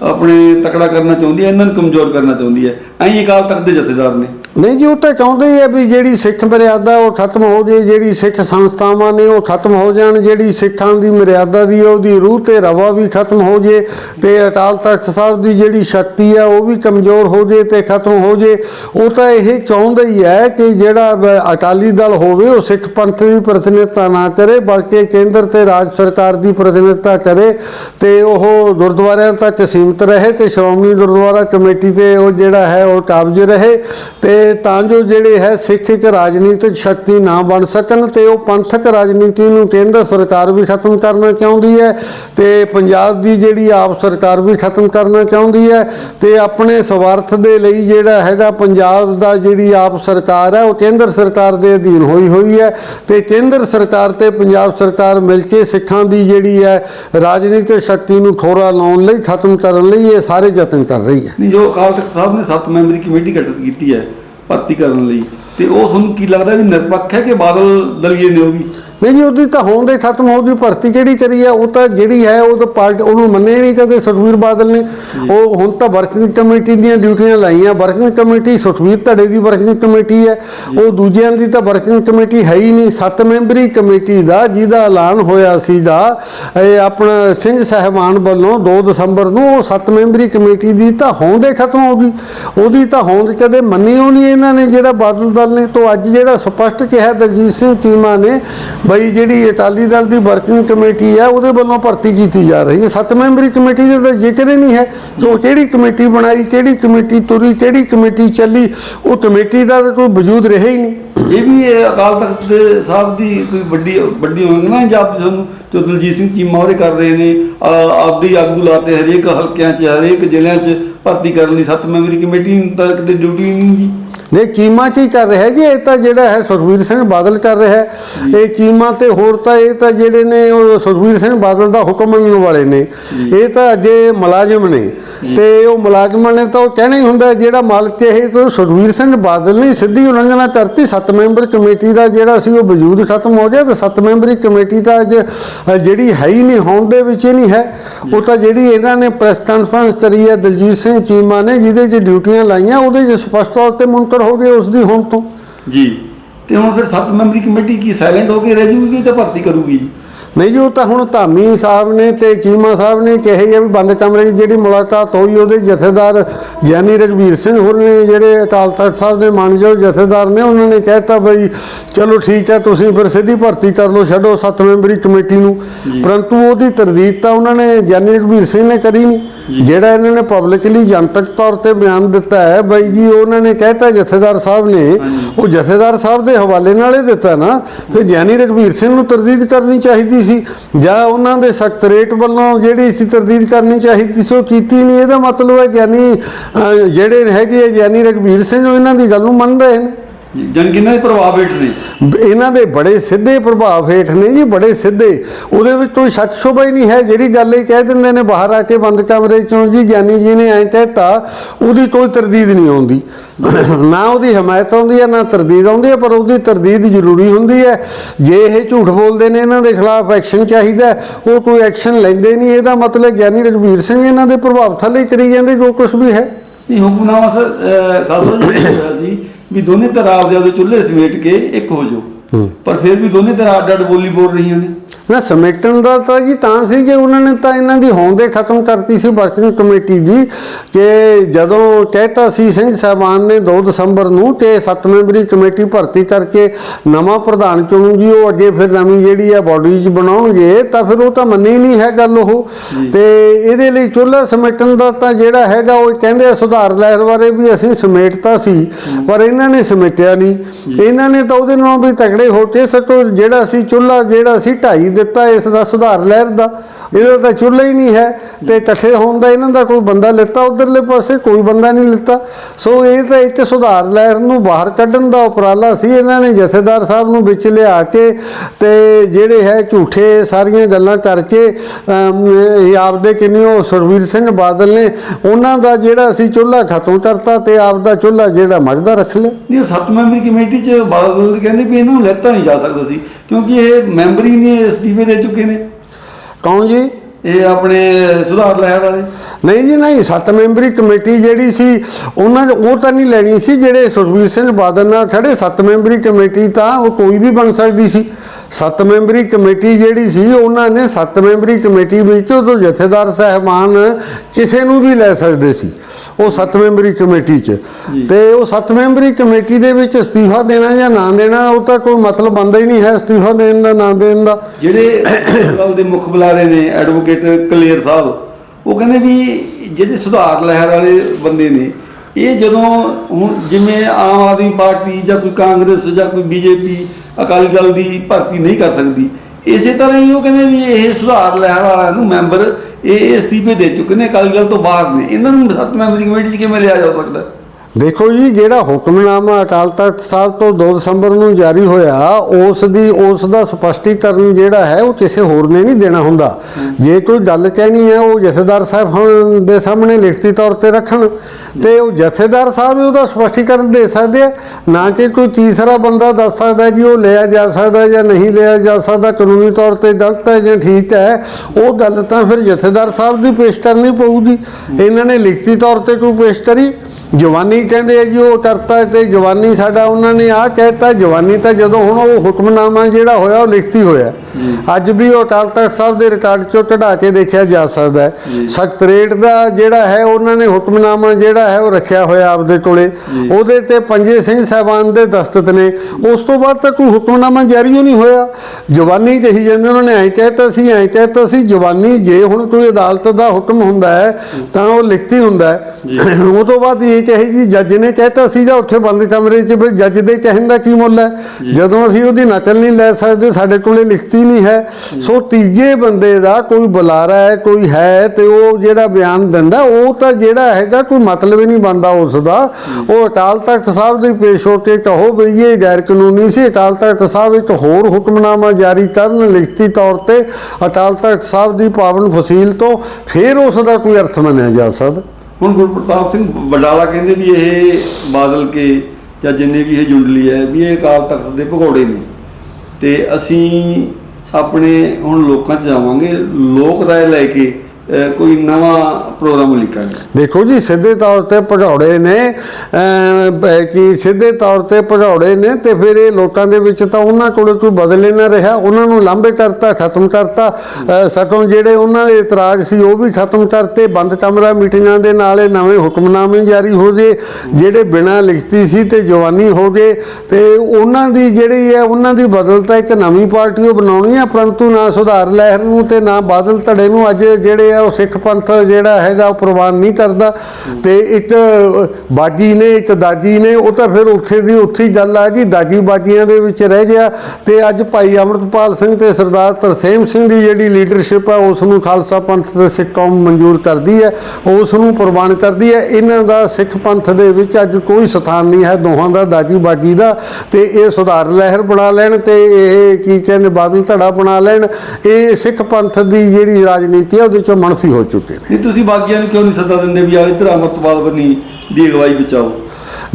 [SPEAKER 1] ਆਪਣੇ ਤਕੜਾ ਕਰਨਾ ਚਾਹੁੰਦੀ ਹੈ, ਇਹਨਾਂ ਨੂੰ ਕਮਜ਼ੋਰ ਕਰਨਾ ਚਾਹੁੰਦੀ ਹੈ। ਐਂ ਅਕਾਲ ਤਖਤ ਦੇ ਜਥੇਦਾਰ ਨੇ।
[SPEAKER 2] ਨਹੀਂ ਜੀ, ਉਹ ਤਾਂ ਚਾਹੁੰਦੇ ਹੀ ਆ ਵੀ ਜਿਹੜੀ ਸਿੱਖ ਮਰਿਆਦਾ ਉਹ ਖਤਮ ਹੋ ਜੇ, ਜਿਹੜੀ ਸਿੱਖ ਸੰਸਥਾਵਾਂ ਨੇ ਉਹ ਖਤਮ ਹੋ ਜਾਣ, ਜਿਹੜੀ ਸਿੱਖਾਂ ਦੀ ਮਰਿਆਦਾ ਦੀ ਉਹਦੀ ਰੂਹ ਤੇ ਰਵਾ ਵੀ ਖਤਮ ਹੋ ਜੇ ਤੇ ਅਕਾਲ ਤਖਤ ਸਾਹਿਬ ਦੀ ਜਿਹੜੀ ਸ਼ਕਤੀ ਆ ਉਹ ਵੀ ਕਮਜ਼ੋਰ ਹੋ ਜੇ ਤੇ ਖਤਮ ਹੋ ਜੇ। ਉਹ ਤਾਂ ਇਹ ਚਾਹੁੰਦਾ ਹੀ ਹੈ ਕਿ ਜਿਹੜਾ ਅਕਾਲੀ ਦਲ ਹੋਵੇ, ਉਹ ਸਿੱਖ ਪੰਥ ਦੀ ਪ੍ਰਤੀਨਿਧਤਾ ਨਾ ਕਰੇ, ਬਲਕਿ ਕੇਂਦਰ ਤੇ ਰਾਜ ਸਰਕਾਰ ਦੀ ਪ੍ਰਤੀਨਿਧਤਾ ਕਰੇ ਤੇ ਉਹ ਗੁਰਦੁਆਰਿਆਂ ਤੱਕ ਸੀਮਿਤ ਰਹੇ ਤੇ ਸ਼੍ਰੋਮਣੀ ਗੁਰਦੁਆਰਾ ਕਮੇਟੀ ਤੇ ਉਹ ਜਿਹੜਾ ਹੈ ਉਹ ਕਾਬਜ ਰਹੇ ਤੇ ਤਾਂ ਜੋ ਜਿਹੜੇ ਹੈ ਸਿੱਖ ਇੱਕ ਰਾਜਨੀਤਿਕ ਸ਼ਕਤੀ ਨਾ ਬਣ ਸਕਣ ਤੇ ਉਹ ਪੰਥਕ ਰਾਜਨੀਤੀ ਨੂੰ ਕੇਂਦਰ ਸਰਕਾਰ ਵੀ ਖਤਮ ਕਰਨਾ ਚਾਹੁੰਦੀ ਹੈ ਤੇ ਪੰਜਾਬ ਦੀ ਜਿਹੜੀ ਆਪ ਸਰਕਾਰ ਵੀ ਖਤਮ ਕਰਨਾ ਚਾਹੁੰਦੀ ਹੈ ਤੇ ਆਪਣੇ ਸਵਾਰਥ ਦੇ ਲਈ ਜਿਹੜਾ ਹੈਗਾ ਪੰਜਾਬ ਦਾ ਜਿਹੜੀ ਆਪ ਸਰਕਾਰ ਹੈ, ਉਹ ਕੇਂਦਰ ਸਰਕਾਰ ਦੇ ਅਧੀਨ ਹੋਈ ਹੋਈ ਹੈ ਤੇ ਕੇਂਦਰ ਸਰਕਾਰ ਤੇ ਪੰਜਾਬ ਸਰਕਾਰ ਮਿਲ ਕੇ ਸਿੱਖਾਂ ਦੀ ਜਿਹੜੀ ਹੈ ਰਾਜਨੀਤਿਕ ਸ਼ਕਤੀ ਨੂੰ ਠੋਰਾ ਲਾਉਣ ਲਈ, ਖਤਮ ਕਰਨ ਲਈ ਇਹ ਸਾਰੇ ਯਤਨ ਕਰ ਰਹੀ ਹੈ।
[SPEAKER 1] ਜੋ ਅਕਾਲ ਤਖਤ ਸਾਹਿਬ ਨੇ 7 ਮੈਂਬਰੀ ਕਮੇਟੀ ਗਠਿਤ ਕੀਤੀ ਹੈ ਭਰਤੀ ਕਰਨ ਲਈ। ਤੇ ਉਹ ਤੁਹਾਨੂੰ ਕੀ ਲੱਗਦਾ ਵੀ ਨਿਰਪੱਖ ਹੈ ਕਿ ਬਾਦਲ ਦਲੀਏ ਨੇ ਉਹ ਵੀ?
[SPEAKER 2] ਨਹੀਂ ਜੀ ਉਹਦੀ ਤਾਂ ਹੋਣ ਦੇ ਖਤਮ ਹੋ ਗਈ ਭਰਤੀ ਕਿਹੜੀ ਕਰੀ ਹੈ ਉਹ ਤਾਂ ਜਿਹੜੀ ਹੈ ਉਹ ਤਾਂ ਪਾਰਟੀ ਉਹਨੂੰ ਮੰਨੇ ਨਹੀਂ ਕਦੇ ਸੁਖਬੀਰ ਬਾਦਲ ਨੇ। ਉਹ ਹੁਣ ਤਾਂ ਵਰਕਿੰਗ ਕਮੇਟੀ ਦੀਆਂ ਡਿਊਟੀਆਂ ਲਾਈਆਂ ਵਰਕਿੰਗ ਕਮੇਟੀ ਸੁਖਬੀਰ ਧੜੇ ਦੀ ਵਰਕਿੰਗ ਕਮੇਟੀ ਹੈ। ਉਹ ਦੂਜਿਆਂ ਦੀ ਤਾਂ ਵਰਕਿੰਗ ਕਮੇਟੀ ਹੈ ਹੀ ਨਹੀਂ ਸੱਤ ਮੈਂਬਰੀ ਕਮੇਟੀ ਦਾ ਜਿਹਦਾ ਐਲਾਨ ਹੋਇਆ ਸੀਗਾ ਇਹ ਆਪਣਾ ਸਿੰਘ ਸਹਿਬਾਨ ਵੱਲੋਂ 2 ਦਸੰਬਰ ਨੂੰ ਉਹ ਸੱਤ ਮੈਂਬਰੀ ਕਮੇਟੀ ਦੀ ਤਾਂ ਹੋਂਦ ਹੀ ਖਤਮ ਹੋ ਗਈ। ਉਹਦੀ ਤਾਂ ਹੋਂਦ ਕਦੇ ਮੰਨੀ ਹੋਣੀ ਇਹਨਾਂ ਨੇ ਜਿਹੜਾ ਬਾਦਲ ਦਲ ਨੇ। ਤੋਂ ਅੱਜ ਜਿਹੜਾ ਸਪਸ਼ਟ ਕਿਹਾ ਦਲਜੀਤ ਸਿੰਘ ਚੀਮਾ ਨੇ ਬਈ ਜਿਹੜੀ ਅਕਾਲੀ ਦਲ ਦੀ ਵਰਕਿੰਗ ਕਮੇਟੀ ਹੈ, ਉਹਦੇ ਵੱਲੋਂ ਭਰਤੀ ਕੀਤੀ ਜਾ ਰਹੀ ਹੈ। ਸੱਤ ਮੈਂਬਰੀ ਕਮੇਟੀ ਦਾ ਤਾਂ ਜ਼ਿਕਰ ਹੀ ਨਹੀਂ ਹੈ ਕਿ ਉਹ ਕਿਹੜੀ ਕਮੇਟੀ ਬਣਾਈ, ਕਿਹੜੀ ਕਮੇਟੀ ਤੁਰੀ, ਕਿਹੜੀ ਕਮੇਟੀ ਚੱਲੀ। ਉਹ ਕਮੇਟੀ ਦਾ ਤਾਂ ਕੋਈ ਵਜੂਦ ਰਿਹਾ ਹੀ ਨਹੀਂ।
[SPEAKER 1] ਇਹ ਵੀ ਅਕਾਲ ਤਖਤ ਦੇ ਸਾਹਿਬ ਦੀ ਕੋਈ ਵੱਡੀ ਵੱਡੀ ਹੋਣਾ ਜਾਪ ਤੁਹਾਨੂੰ ਜੋ ਦਲਜੀਤ ਸਿੰਘ ਚੀਮਾ ਉਹਦੇ ਕਰ ਰਹੇ ਨੇ ਆਪਦੀ ਆਗੂ ਲਾਤੇ ਹਰੇਕ ਹਲਕਿਆਂ 'ਚ ਹਰੇਕ ਜ਼ਿਲ੍ਹਿਆਂ 'ਚ ਭਰਤੀ ਕਰਨ ਲਈ ਸੱਤ ਮੈਂਬਰੀ ਕਮੇਟੀ ਤਾਂ ਕਿਤੇ ਡਿਊਟੀ ਨਹੀਂ ਜੀ
[SPEAKER 2] ਨੇ ਚੀਮਾ ਚ ਹੀ ਕਰ ਰਿਹਾ ਜੀ ਇਹ ਤਾਂ ਜਿਹੜਾ ਹੈ ਸੁਖਬੀਰ ਸਿੰਘ ਬਾਦਲ ਕਰ ਰਿਹਾ ਹੈ। ਇਹ ਚੀਮਾ ਤੇ ਹੋਰ ਤਾਂ ਇਹ ਤਾਂ ਜਿਹੜੇ ਨੇ ਉਹ ਸੁਖਬੀਰ ਸਿੰਘ ਬਾਦਲ ਦਾ ਹੁਕਮ ਮੰਨਣ ਵਾਲੇ ਨੇ। ਇਹ ਤਾਂ ਅੱਗੇ ਮੁਲਾਜ਼ਮ ਨੇ। ਤੇ ਉਹ ਮੁਲਾਜ਼ਮਾਂ ਨੇ ਤਾਂ ਉਹ ਕਹਿਣਾ ਹੀ ਹੁੰਦਾ ਜਿਹੜਾ ਮਾਲਕ ਇਹ ਤਾਂ ਸੁਖਬੀਰ ਸਿੰਘ ਬਾਦਲ ਨੇ ਸਿੱਧੀ ਉਲੰਘਣਾ ਕਰਤੀ ਸੱਤ ਮੈਂਬਰ ਕਮੇਟੀ ਦਾ ਜਿਹੜਾ ਸੀ ਉਹ ਵਜੂਦ ਖਤਮ ਹੋ ਗਿਆ ਤੇ ਸੱਤ ਮੈਂਬਰੀ ਕਮੇਟੀ ਤਾਂ ਅੱਜ ਜਿਹੜੀ ਹੈ ਹੀ ਨਹੀਂ ਹੋਣ ਦੇ ਵਿੱਚ ਹੀ ਨਹੀਂ ਹੈ। ਉਹ ਤਾਂ ਜਿਹੜੀ ਇਹਨਾਂ ਨੇ ਪ੍ਰੈਸ ਕਾਨਫਰੰਸ ਕਰੀ ਹੈ ਦਲਜੀਤ ਸਿੰਘ ਚੀਮਾ ਨੇ ਜਿਹਦੇ 'ਚ ਡਿਊਟੀਆਂ ਲਾਈਆਂ ਉਹਦੇ 'ਚ ਸਪਸ਼ਟ ਤੌਰ ਤੇ ਮੁਨਕਰ ਹੋ ਗਏ ਉਸ ਦੀ ਹੁਣ ਤੋਂ।
[SPEAKER 1] ਜੀ। ਤੇ ਹੁਣ ਫਿਰ ਸੱਤ ਮੈਂਬਰੀ ਕਮੇਟੀ ਕੀ ਸਾਇਲੈਂਟ ਹੋ ਕੇ ਰਹਿ ਜੂਗੀ ਤੇ ਭਰਤੀ ਕਰੂਗੀ ਜੀ?
[SPEAKER 2] ਨਹੀਂ ਜੀ ਉਹ ਤਾਂ ਹੁਣ ਧਾਮੀ ਸਾਹਿਬ ਨੇ ਤੇ ਚੀਮਾ ਸਾਹਿਬ ਨੇ ਕਿਹਾ ਹੀ ਆ ਵੀ ਬੰਦ ਕਮਰੇ 'ਚ ਜਿਹੜੀ ਮੁਲਾਕਾਤ ਹੋਈ ਉਹਦੇ ਜਥੇਦਾਰ ਗਿਆਨੀ ਰਘਵੀਰ ਸਿੰਘ ਹੋਰ ਨੇ ਜਿਹੜੇ ਅਕਾਲ ਤਖਤ ਸਾਹਿਬ ਦੇ ਮਾਨਯੋਗ ਜਥੇਦਾਰ ਨੇ ਉਹਨਾਂ ਨੇ ਕਹਿਤਾ ਬਈ ਚਲੋ ਠੀਕ ਹੈ ਤੁਸੀਂ ਫਿਰ ਸਿੱਧੀ ਭਰਤੀ ਕਰ ਲਓ ਛੱਡੋ ਸੱਤ ਮੈਂਬਰੀ ਕਮੇਟੀ ਨੂੰ। ਪਰੰਤੂ ਉਹਦੀ ਤਰਦੀਦ ਤਾਂ ਉਹਨਾਂ ਨੇ ਗਿਆਨੀ ਰਘਵੀਰ ਸਿੰਘ ਨੇ ਕਰੀ ਨਹੀਂ। ਜਿਹੜਾ ਇਹਨਾਂ ਨੇ ਪਬਲਿਕਲੀ ਜਨਤਕ ਤੌਰ ਤੇ ਬਿਆਨ ਦਿੱਤਾ ਹੈ ਬਈ ਜੀ ਉਹਨਾਂ ਨੇ ਕਹਿਤਾ ਜਥੇਦਾਰ ਸਾਹਿਬ ਨੇ ਉਹ ਜਥੇਦਾਰ ਸਾਹਿਬ ਦੇ ਹਵਾਲੇ ਨਾਲ ਹੀ ਦਿੱਤਾ ਨਾ ਫਿਰ ਗਿਆਨੀ ਰਘਵੀਰ ਸਿੰਘ ਨੂੰ ਤਰਦੀਦ ਕਰਨੀ ਚਾਹੀਦੀ ਸੀ, ਜਾਂ ਉਹਨਾਂ ਦੇ ਸਕਤਰੇਟ ਵੱਲੋਂ ਜਿਹੜੀ ਸੀ ਤਰਦੀਦ ਕਰਨੀ ਚਾਹੀਦੀ ਸੀ, ਉਹ ਕੀਤੀ ਨਹੀਂ। ਇਹਦਾ ਮਤਲਬ ਹੈ ਗਿਆਨੀ ਜਿਹੜੇ ਹੈਗੇ ਆ ਗਿਆਨੀ ਰਘਵੀਰ ਸਿੰਘ, ਉਹ ਇਹਨਾਂ ਦੀ ਗੱਲ ਨੂੰ ਮੰਨ ਰਹੇ ਨੇ।
[SPEAKER 1] ਜੀ, ਜਾਣੀ ਕਿ ਇਹਨਾਂ ਦੇ ਪ੍ਰਭਾਵ ਹੇਠ ਨੇ।
[SPEAKER 2] ਇਹਨਾਂ ਦੇ ਬੜੇ ਸਿੱਧੇ ਪ੍ਰਭਾਵ ਹੇਠ ਨੇ ਜੀ ਬੜੇ ਸਿੱਧੇ। ਉਹਦੇ ਵਿੱਚ ਕੋਈ ਸ਼ੱਕ ਸ਼ੁਬਾ ਹੀ ਨਹੀਂ ਹੈ ਜਿਹੜੀ ਗੱਲ ਇਹ ਕਹਿ ਦਿੰਦੇ ਨੇ ਬਾਹਰ ਆ ਕੇ ਬੰਦ ਕਮਰੇ ਚੋਂ ਜੀ ਗਿਆਨੀ ਜੀ ਨੇ ਐਂ ਕਹਿਤਾ ਉਹਦੀ ਕੋਈ ਤਰਦੀਦ ਨਹੀਂ ਆਉਂਦੀ। ਨਾ ਉਹਦੀ ਹਮਾਇਤ ਆਉਂਦੀ ਹੈ ਨਾ ਤਰਦੀਦ ਆਉਂਦੀ ਹੈ ਪਰ ਉਹਦੀ ਤਰਦੀਦ ਜ਼ਰੂਰੀ ਹੁੰਦੀ ਹੈ। ਜੇ ਇਹ ਝੂਠ ਬੋਲਦੇ ਨੇ ਇਹਨਾਂ ਦੇ ਖਿਲਾਫ ਐਕਸ਼ਨ ਚਾਹੀਦਾ ਉਹ ਕੋਈ ਐਕਸ਼ਨ ਲੈਂਦੇ ਨਹੀਂ ਇਹਦਾ ਮਤਲਬ ਗਿਆਨੀ ਰਘਬੀਰ ਸਿੰਘ ਇਹਨਾਂ ਦੇ ਪ੍ਰਭਾਵ ਥੱਲੇ ਕਰੀ ਜਾਂਦੇ ਜੋ ਕੁਝ ਵੀ ਹੈ।
[SPEAKER 1] ਨਹੀਂ ਹੁਕਮਨਾਮਾ ਸਰ ਖਾਲਸਾ ਜੀ ਇਹ ਵੀ ਦੋਨੇ ਤਰ੍ਹਾਂ ਆਪਦੇ ਆਪਦੇ ਚੁੱਲ੍ਹੇ ਸਮੇਟ ਕੇ ਇੱਕ ਹੋ ਜਾਓ। ਪਰ ਫਿਰ ਵੀ ਦੋਨੇ ਤਰ੍ਹਾਂ ਅੱਡ ਅੱਡ ਬੋਲੀ ਬੋਲ ਰਹੀਆਂ ਨੇ।
[SPEAKER 2] ਨਾ ਸਮੇਟਣ ਦਾ ਤਾਂ ਜੀ ਤਾਂ ਸੀ ਕਿ ਉਹਨਾਂ ਨੇ ਤਾਂ ਇਹਨਾਂ ਦੀ ਹੋਂਦੇ ਖਤਮ ਕਰਤੀ ਸੀ ਵਰਕਿੰਗ ਕਮੇਟੀ ਦੀ ਕਿ ਜਦੋਂ ਕਹਿਤਾ ਸੀ ਸਿੰਘ ਸਾਹਿਬਾਨ ਨੇ 2 ਦਸੰਬਰ ਨੂੰ ਕਿ ਸੱਤ ਮੈਂਬਰੀ ਕਮੇਟੀ ਭਰਤੀ ਕਰਕੇ ਨਵਾਂ ਪ੍ਰਧਾਨ ਚੁਣੂਗੀ ਉਹ ਅੱਗੇ ਫਿਰ ਨਵੀਂ ਜਿਹੜੀ ਹੈ ਬਾਡੀਜ਼ ਬਣਾਉਣਗੇ ਤਾਂ ਫਿਰ ਉਹ ਤਾਂ ਮੰਨੀ ਨਹੀਂ ਹੈ ਗੱਲ ਉਹ। ਤੇ ਇਹਦੇ ਲਈ ਚੁੱਲ੍ਹਾ ਸਮੇਟਣ ਦਾ ਤਾਂ ਜਿਹੜਾ ਹੈਗਾ ਉਹ ਕਹਿੰਦੇ ਆ ਸੁਧਾਰ ਲਹਿਰ ਬਾਰੇ ਵੀ ਅਸੀਂ ਸਮੇਟਤਾ ਸੀ ਪਰ ਇਹਨਾਂ ਨੇ ਸਮੇਟਿਆ ਨਹੀਂ। ਇਹਨਾਂ ਨੇ ਤਾਂ ਉਹਦੇ ਨਾਲੋਂ ਵੀ ਤਗੜੇ ਹੋ ਕੇ ਸਗੋਂ ਜਿਹੜਾ ਸੀ ਚੁੱਲ੍ਹਾ, ਜਿਹੜਾ ਸੀ ਢਾਈ ਦਿੱਤਾ, ਇਸ ਦਾ ਸੁਧਾਰ ਲਹਿਰ ਦਾ। ਇਹਦਾ ਤਾਂ ਚੁੱਲ੍ਹਾ ਹੀ ਨਹੀਂ ਹੈ ਤੇ ਇਕੱਠੇ ਹੋਣ ਦਾ ਇਹਨਾਂ ਦਾ ਕੋਈ ਬੰਦਾ ਲਿੱਤਾ ਉਧਰਲੇ ਪਾਸੇ ਕੋਈ ਬੰਦਾ ਨਹੀਂ ਲਿੱਤਾ। ਸੋ ਇਹ ਤਾਂ ਇੱਕ ਸੁਧਾਰ ਲਹਿਰ ਨੂੰ ਬਾਹਰ ਕੱਢਣ ਦਾ ਉਪਰਾਲਾ ਸੀ ਇਹਨਾਂ ਨੇ ਜਥੇਦਾਰ ਸਾਹਿਬ ਨੂੰ ਵਿੱਚ ਲਿਆ ਕੇ ਤੇ ਜਿਹੜੇ ਹੈ ਝੂਠੇ ਸਾਰੀਆਂ ਗੱਲਾਂ ਕਰਕੇ ਆਪਦੇ ਕਿੰਨਿਓ ਸੁਰਵੀਰ ਸਿੰਘ ਬਾਦਲ ਨੇ ਉਹਨਾਂ ਦਾ ਜਿਹੜਾ ਸੀ ਚੁੱਲ੍ਹਾ ਖਤਮ ਕਰਤਾ ਤੇ ਆਪਦਾ ਚੁੱਲ੍ਹਾ ਜਿਹੜਾ ਮੱਝਦਾ ਰੱਖ ਲਿਆ।
[SPEAKER 1] ਨਹੀਂ ਉਹ ਸੱਤ ਮੈਂਬਰੀ ਕਮੇਟੀ 'ਚ ਬਾਦਲ ਕਹਿੰਦੇ ਵੀ ਇਹਨਾਂ ਨੂੰ ਲੈਤਾ ਨਹੀਂ ਜਾ ਸਕਦਾ ਸੀ ਕਿਉਂਕਿ ਇਹ ਮੈਂਬਰ ਹੀ ਨਹੀਂ ਅਸਤੀਫੇ ਦੇ ਚੁੱਕੇ ਨੇ।
[SPEAKER 2] ਕੌਣ ਜੀ?
[SPEAKER 1] ਇਹ ਆਪਣੇ ਸੁਧਾਰ ਲਹਿਰ ਵਾਲੇ।
[SPEAKER 2] ਨਹੀਂ ਜੀ ਨਹੀਂ ਸੱਤ ਮੈਂਬਰੀ ਕਮੇਟੀ ਜਿਹੜੀ ਸੀ ਉਹਨਾਂ ਉਹ ਤਾਂ ਨਹੀਂ ਲੈਣੀ ਸੀ ਜਿਹੜੇ ਸੁਖਬੀਰ ਸਿੰਘ ਬਾਦਲ ਨਾਲ ਖੜੇ ਸੱਤ ਮੈਂਬਰੀ ਕਮੇਟੀ ਤਾਂ ਉਹ ਕੋਈ ਵੀ ਬਣ ਸਕਦੀ ਸੀ। ਸੱਤ ਮੈਂਬਰੀ ਕਮੇਟੀ ਜਿਹੜੀ ਸੀ ਉਹਨਾਂ ਨੇ ਸੱਤ ਮੈਂਬਰੀ ਕਮੇਟੀ ਵਿੱਚ ਉਦੋਂ ਜਥੇਦਾਰ ਸਹਿਬਾਨ ਕਿਸੇ ਨੂੰ ਵੀ ਲੈ ਸਕਦੇ ਸੀ ਉਹ ਸੱਤ ਮੈਂਬਰੀ ਕਮੇਟੀ 'ਚ। ਤੇ ਉਹ ਸੱਤ ਮੈਂਬਰੀ ਕਮੇਟੀ ਦੇ ਵਿੱਚ ਅਸਤੀਫਾ ਦੇਣਾ ਜਾਂ ਨਾ ਦੇਣਾ ਉਹ ਤਾਂ ਕੋਈ ਮਤਲਬ ਬੰਦਾ ਹੀ ਨਹੀਂ ਹੈ ਅਸਤੀਫਾ ਦੇਣ ਦਾ ਨਾ ਦੇਣ ਦਾ।
[SPEAKER 1] ਜਿਹੜੇ ਦੇ ਮੁੱਖ ਬੁਲਾਰੇ ਨੇ ਐਡਵੋਕੇਟ ਕਲੀਅਰ ਸਾਹਿਬ ਉਹ ਕਹਿੰਦੇ ਵੀ ਜਿਹੜੇ ਸੁਧਾਰ ਲਹਿਰ ਵਾਲੇ ਬੰਦੇ ਨੇ ਇਹ ਜਦੋਂ ਹੁਣ ਜਿਵੇਂ ਆਮ ਆਦਮੀ ਪਾਰਟੀ ਜਾਂ ਕੋਈ ਕਾਂਗਰਸ ਜਾਂ ਕੋਈ ਬੀਜੇਪੀ ਅਕਾਲੀ ਦਲ ਦੀ ਭਰਤੀ ਨਹੀਂ ਕਰ ਸਕਦੀ ਇਸੇ ਤਰ੍ਹਾਂ ਹੀ ਉਹ ਕਹਿੰਦੇ ਵੀ ਇਹ ਸੁਧਾਰ ਲਹਿਰ ਵਾਲਿਆਂ ਨੂੰ ਮੈਂਬਰ ਇਹ ਅਸਤੀਫੇ ਦੇ ਚੁੱਕੇ ਨੇ ਅਕਾਲੀ ਦਲ ਤੋਂ ਬਾਹਰ ਨੇ। ਇਹਨਾਂ ਨੂੰ ਸੱਤ ਮੈਂਬਰੀ ਕਮੇਟੀ 'ਚ ਕਿਵੇਂ ਲਿਆ ਜਾ ਸਕਦਾ?
[SPEAKER 2] ਦੇਖੋ ਜੀ ਜਿਹੜਾ ਹੁਕਮਨਾਮਾ ਅਕਾਲ ਤਖਤ ਸਾਹਿਬ ਤੋਂ 2 ਦਸੰਬਰ ਨੂੰ ਜਾਰੀ ਹੋਇਆ ਉਸ ਦੀ ਉਸ ਦਾ ਸਪਸ਼ਟੀਕਰਨ ਜਿਹੜਾ ਹੈ ਉਹ ਕਿਸੇ ਹੋਰ ਨੇ ਨਹੀਂ ਦੇਣਾ ਹੁੰਦਾ। ਜੇ ਕੋਈ ਗੱਲ ਕਹਿਣੀ ਹੈ ਉਹ ਜਥੇਦਾਰ ਸਾਹਿਬ ਦੇ ਸਾਹਮਣੇ ਲਿਖਤੀ ਤੌਰ ਤੇ ਰੱਖਣ। ਤੇ ਉਹ ਜਥੇਦਾਰ ਸਾਹਿਬ ਹੀ ਉਹਦਾ ਸਪਸ਼ਟੀਕਰਨ ਦੇ ਸਕਦੇ ਆ। ਨਾ ਕਿ ਕੋਈ ਤੀਸਰਾ ਬੰਦਾ ਦੱਸ ਸਕਦਾ ਜੀ ਉਹ ਲਿਆ ਜਾ ਸਕਦਾ ਜਾਂ ਨਹੀਂ ਲਿਆ ਜਾ ਸਕਦਾ, ਕਾਨੂੰਨੀ ਤੌਰ ਤੇ ਗਲਤ ਹੈ ਜਾਂ ਠੀਕ ਹੈ। ਉਹ ਗੱਲ ਤਾਂ ਫਿਰ ਜਥੇਦਾਰ ਸਾਹਿਬ ਦੀ ਪੇਸ਼ ਕਰਨੀ ਪਊਗੀ। ਇਹਨਾਂ ਨੇ ਲਿਖਤੀ ਤੌਰ ਤੇ ਕੋਈ ਪੇਸ਼ ਕਰੀ। ਜਵਾਨੀ ਕਹਿੰਦੇ ਆ ਜੀ ਉਹ ਕਰਤਾ ਤੇ ਜਵਾਨੀ ਸਾਡਾ ਉਹਨਾਂ ਨੇ ਆਹ ਕਹਿਤਾ ਜਵਾਨੀ ਤਾਂ ਜਦੋਂ ਹੁਣ ਉਹ ਹੁਕਮਨਾਮਾ ਜਿਹੜਾ ਹੋਇਆ ਉਹ ਲਿਖਤੀ ਹੋਇਆ। ਅੱਜ ਵੀ ਉਹ ਅਕਾਲ ਤਖਤ ਸਾਹਿਬ ਦੇ ਰਿਕਾਰਡ ਚੋਂ ਕਢਾ ਕੇ ਦੇਖਿਆ ਜਾ ਸਕਦਾ ਹੈ। ਸਕੱਤਰੇਟ ਦਾ ਜਿਹੜਾ ਹੈ ਉਹਨਾਂ ਨੇ ਹੁਕਮਨਾਮਾ ਜਿਹੜਾ ਹੈ ਉਹ ਰੱਖਿਆ ਹੋਇਆ ਆਪਦੇ ਕੋਲੇ। ਉਹਦੇ ਤੇ ਪੰਜੇ ਸਿੰਘ ਸਾਹਿਬਾਨ ਦੇ ਦਸਤਖਤ ਨੇ। ਉਸ ਤੋਂ ਬਾਅਦ ਤਾਂ ਕੋਈ ਹੁਕਮਨਾਮਾ ਜਾਰੀ ਹੀ ਨਹੀਂ ਹੋਇਆ। ਜਵਾਨੀ ਕਹੀ ਜਾਂਦੇ ਉਹਨਾਂ ਨੇ ਐਂ ਕਹਿਤਾ ਸੀ ਐਂ ਕਹਿਤਾ ਸੀ ਜਵਾਨੀ ਜੇ ਹੁਣ ਕੋਈ ਅਦਾਲਤ ਦਾ ਹੁਕਮ ਹੁੰਦਾ ਹੈ ਤਾਂ ਉਹ ਲਿਖਤੀ ਹੁੰਦਾ ਹੈ। ਉਹ ਤੋਂ ਬਾਅਦ ਇਹ ਕਹੇ ਜੀ ਜੱਜ ਨੇ ਕਹਿਤਾ ਸੀ ਜਾਂ ਉੱਥੇ ਬੰਦ ਕਮਰੇ 'ਚ ਵੀ ਜੱਜ ਦੇ ਕਹਿਣ ਦਾ ਕੀ ਮੁੱਲ ਹੈ? ਜਦੋਂ ਅਸੀਂ ਉਹਦੀ ਨਕਲ ਨਹੀਂ ਲੈ ਸਕਦੇ ਸਾਡੇ ਕੋਲੇ ਲਿਖਤੀ ਨਹੀਂ ਹੈ। ਸੋ ਤੀਜੇ ਬੰਦੇ ਦਾ ਕੋਈ ਬੁਲਾਰਾ ਹੈ ਕੋਈ ਹੈ ਤੇ ਉਹ ਜਿਹੜਾ ਬਿਆਨ ਦਿੰਦਾ ਉਹ ਤਾਂ ਜਿਹੜਾ ਹੈਗਾ ਕੋਈ ਮਤਲਬ ਹੀ ਨਹੀਂ ਬਣਦਾ ਉਸ ਦਾ। ਉਹ ਅਕਾਲ ਤਖਤ ਸਾਹਿਬ ਦੇ ਪੇਸ਼ ਹੋ ਕੇ ਕਹੋ ਵੀ ਇਹ ਗੈਰ ਕਾਨੂੰਨੀ ਸੀ। ਅਕਾਲ ਤਖਤ ਸਾਹਿਬ ਇੱਕ ਹੋਰ ਹੁਕਮਨਾਮਾ ਜਾਰੀ ਕਰਨ ਲਿਖਤੀ ਤੌਰ ਤੇ ਅਕਾਲ ਤਖਤ ਸਾਹਿਬ ਦੀ ਪਾਵਨ ਫਸੀਲ ਤੋਂ ਫਿਰ ਉਸ ਦਾ ਕੋਈ ਅਰਥ ਮੰਨਿਆ ਜਾ ਸਕਦਾ।
[SPEAKER 1] ਹੁਣ ਗੁਰਪ੍ਰਤਾਪ ਸਿੰਘ ਬਡਾਲਾ ਕਹਿੰਦੇ ਵੀ ਇਹ ਬਾਦਲ ਕੇ ਜਾਂ ਜਿੰਨੇ ਵੀ ਇਹ ਜੁੰਡਲੀ ਹੈ ਵੀ ਇਹ ਅਕਾਲ ਤਖਤ ਦੇ ਭਗੌੜੇ ਨੇ। ਤੇ ਅਸੀਂ ਆਪਣੇ ਹੁਣ ਲੋਕਾਂ 'ਚ ਜਾਵਾਂਗੇ, ਲੋਕ ਰਾਏ ਲੈ ਕੇ ਕੋਈ ਨਵਾਂ ਪ੍ਰੋਗਰਾਮ ਲਿਖਾਂਗੇ
[SPEAKER 2] ਦੇਖੋ ਜੀ, ਸਿੱਧੇ ਤੌਰ ਤੇ ਭਗੌੜੇ ਨੇ ਕਿ ਸਿੱਧੇ ਤੌਰ ਤੇ ਭਗੌੜੇ ਨੇ ਤੇ ਫਿਰ ਇਹ ਲੋਕਾਂ ਦੇ ਵਿੱਚ ਤਾਂ ਉਹਨਾਂ ਕੋਲ ਕੋਈ ਬਦਲੇ ਨਾ ਰਿਹਾ। ਉਹਨਾਂ ਨੂੰ ਲਾਂਭੇ ਕਰਤਾ, ਖਤਮ ਕਰਤਾ। ਸਗੋਂ ਜਿਹੜੇ ਉਹਨਾਂ ਦੇ ਇਤਰਾਜ਼ ਸੀ, ਉਹ ਵੀ ਖਤਮ ਕਰਤੇ। ਬੰਦ ਕਮਰਾ ਮੀਟਿੰਗਾਂ ਦੇ ਨਾਲ ਇਹ ਨਵੇਂ ਹੁਕਮਨਾਮੇ ਜਾਰੀ ਹੋ ਗਏ, ਜਿਹੜੇ ਬਿਨਾਂ ਲਿਖਤੀ ਸੀ ਤੇ ਜਵਾਨੀ ਹੋ ਗਏ। ਤੇ ਉਹਨਾਂ ਦੀ ਜਿਹੜੀ ਹੈ, ਉਹਨਾਂ ਦੀ ਬਦਲਤਾ ਇੱਕ ਨਵੀਂ ਪਾਰਟੀ ਉਹ ਬਣਾਉਣੀ ਹੈ ਪਰੰਤੂ ਨਾ ਸੁਧਾਰ ਲਹਿਰ ਨੂੰ ਤੇ ਨਾ ਬਾਦਲ ਧੜੇ ਨੂੰ ਅੱਜ ਜਿਹੜੇ ਆ ਉਹ ਸਿੱਖ ਪੰਥ ਜਿਹੜਾ ਹੈਗਾ ਉਹ ਪ੍ਰਵਾਨ ਨਹੀਂ ਕਰਦਾ ਤੇ ਇੱਕ ਬਾਜੀ ਨੇ, ਇੱਕ ਦਾਜੀ ਨੇ, ਉਹ ਤਾਂ ਫਿਰ ਉੱਥੇ ਦੀ ਉੱਥੇ ਹੀ ਗੱਲ ਆ ਗਈ ਦਾਗੀ ਬਾਗੀਆਂ ਦੇ ਵਿੱਚ ਰਹਿ ਗਿਆ ਤੇ ਅੱਜ ਭਾਈ ਅਮਰਤਪਾਲ ਸਿੰਘ ਤੇ ਸਰਦਾਰ ਤਰਸੇਮ ਸਿੰਘ ਦੀ ਜਿਹੜੀ ਲੀਡਰਸ਼ਿਪ ਆ, ਉਸ ਨੂੰ ਖਾਲਸਾ ਪੰਥ ਤੇ ਸਿੱਖ ਕੌਮ ਮਨਜ਼ੂਰ ਕਰਦੀ ਹੈ, ਉਸ ਨੂੰ ਪ੍ਰਵਾਨ ਕਰਦੀ ਹੈ। ਇਹਨਾਂ ਦਾ ਸਿੱਖ ਪੰਥ ਦੇ ਵਿੱਚ ਅੱਜ ਕੋਈ ਸਥਾਨ ਨਹੀਂ ਹੈ, ਦੋਹਾਂ ਦਾ, ਦਾਜੀ ਬਾਜੀ ਦਾ ਤੇ ਇਹ ਸੁਧਾਰ ਲਹਿਰ ਬਣਾ ਲੈਣ ਤੇ ਇਹ ਕੀ ਕਹਿੰਦੇ ਬਾਦਲ ਧੜਾ ਬਣਾ ਲੈਣ। ਇਹ ਸਿੱਖ ਪੰਥ ਦੀ ਜਿਹੜੀ ਰਾਜਨੀਤੀ ਹੈ ਉਹਦੇ ਚੋਂ ਮਨਫੀ ਹੋ ਚੁੱਕੇ ਨੇ।
[SPEAKER 1] ਨਹੀਂ, ਤੁਸੀਂ ਬਾਕੀਆਂ ਨੂੰ ਕਿਉਂ ਨਹੀਂ ਸੱਦਾ ਦਿੰਦੇ ਵੀ ਯਾਰ ਇਧਰ ਅਮਰਤਪਾਲ ਬਣੀ ਦੀ ਅਗਵਾਈ ਬਚਾਓ?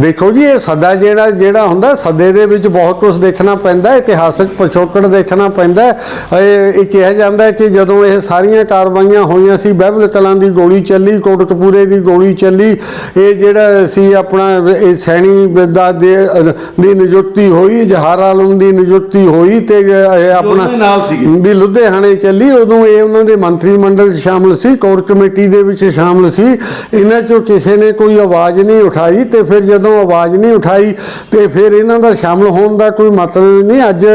[SPEAKER 2] ਦੇਖੋ ਜੀ ਇਹ ਸਦਾ ਜਿਹੜਾ ਜਿਹੜਾ ਹੁੰਦਾ ਸਦੇ ਦੇ ਵਿੱਚ ਬਹੁਤ ਕੁਝ ਦੇਖਣਾ ਪੈਂਦਾ ਇਤਿਹਾਸਕ ਪਿਛੋਕੜ ਦੇਖਣਾ ਪੈਂਦਾ। ਇਹ ਇਹ ਕਿਹਾ ਜਾਂਦਾ ਕਿ ਜਦੋਂ ਇਹ ਸਾਰੀਆਂ ਕਾਰਵਾਈਆਂ ਹੋਈਆਂ ਸੀ ਬਹਿਬਲ ਕਲਾਂ ਦੀ ਗੋਲੀ ਚੱਲੀ ਕੋਟਕਪੂਰੇ ਦੀ ਗੋਲੀ ਚੱਲੀ ਇਹ ਜਿਹੜਾ ਸੀ ਆਪਣਾ ਇਹ ਸੈਣੀ ਦਾ ਦੇ ਦੀ ਨਿਯੁਕਤੀ ਹੋਈ ਜਹਾਰ ਆਲਮ ਦੀ ਨਿਯੁਕਤੀ ਹੋਈ ਤੇ ਇਹ ਆਪਣਾ। ਵੀ ਲੁਧਿਆਣੇ ਚੱਲੀ ਉਦੋਂ ਇਹ ਉਹਨਾਂ ਦੇ ਮੰਤਰੀ ਮੰਡਲ ਸ਼ਾਮਲ ਸੀ ਕੋਰ ਕਮੇਟੀ ਦੇ ਵਿੱਚ ਸ਼ਾਮਲ ਸੀ ਇਹਨਾਂ 'ਚੋਂ ਕਿਸੇ ਨੇ ਕੋਈ ਆਵਾਜ਼ ਨਹੀਂ ਉਠਾਈ ਤੇ ਫਿਰ ਜਦੋਂ ਆਵਾਜ਼ ਨਹੀਂ ਉਠਾਈ ਤੇ ਫਿਰ ਇਹਨਾਂ ਦਾ ਸ਼ਾਮਲ ਹੋਣ ਦਾ ਕੋਈ ਮਤਲਬ ਨਹੀਂ। ਅੱਜ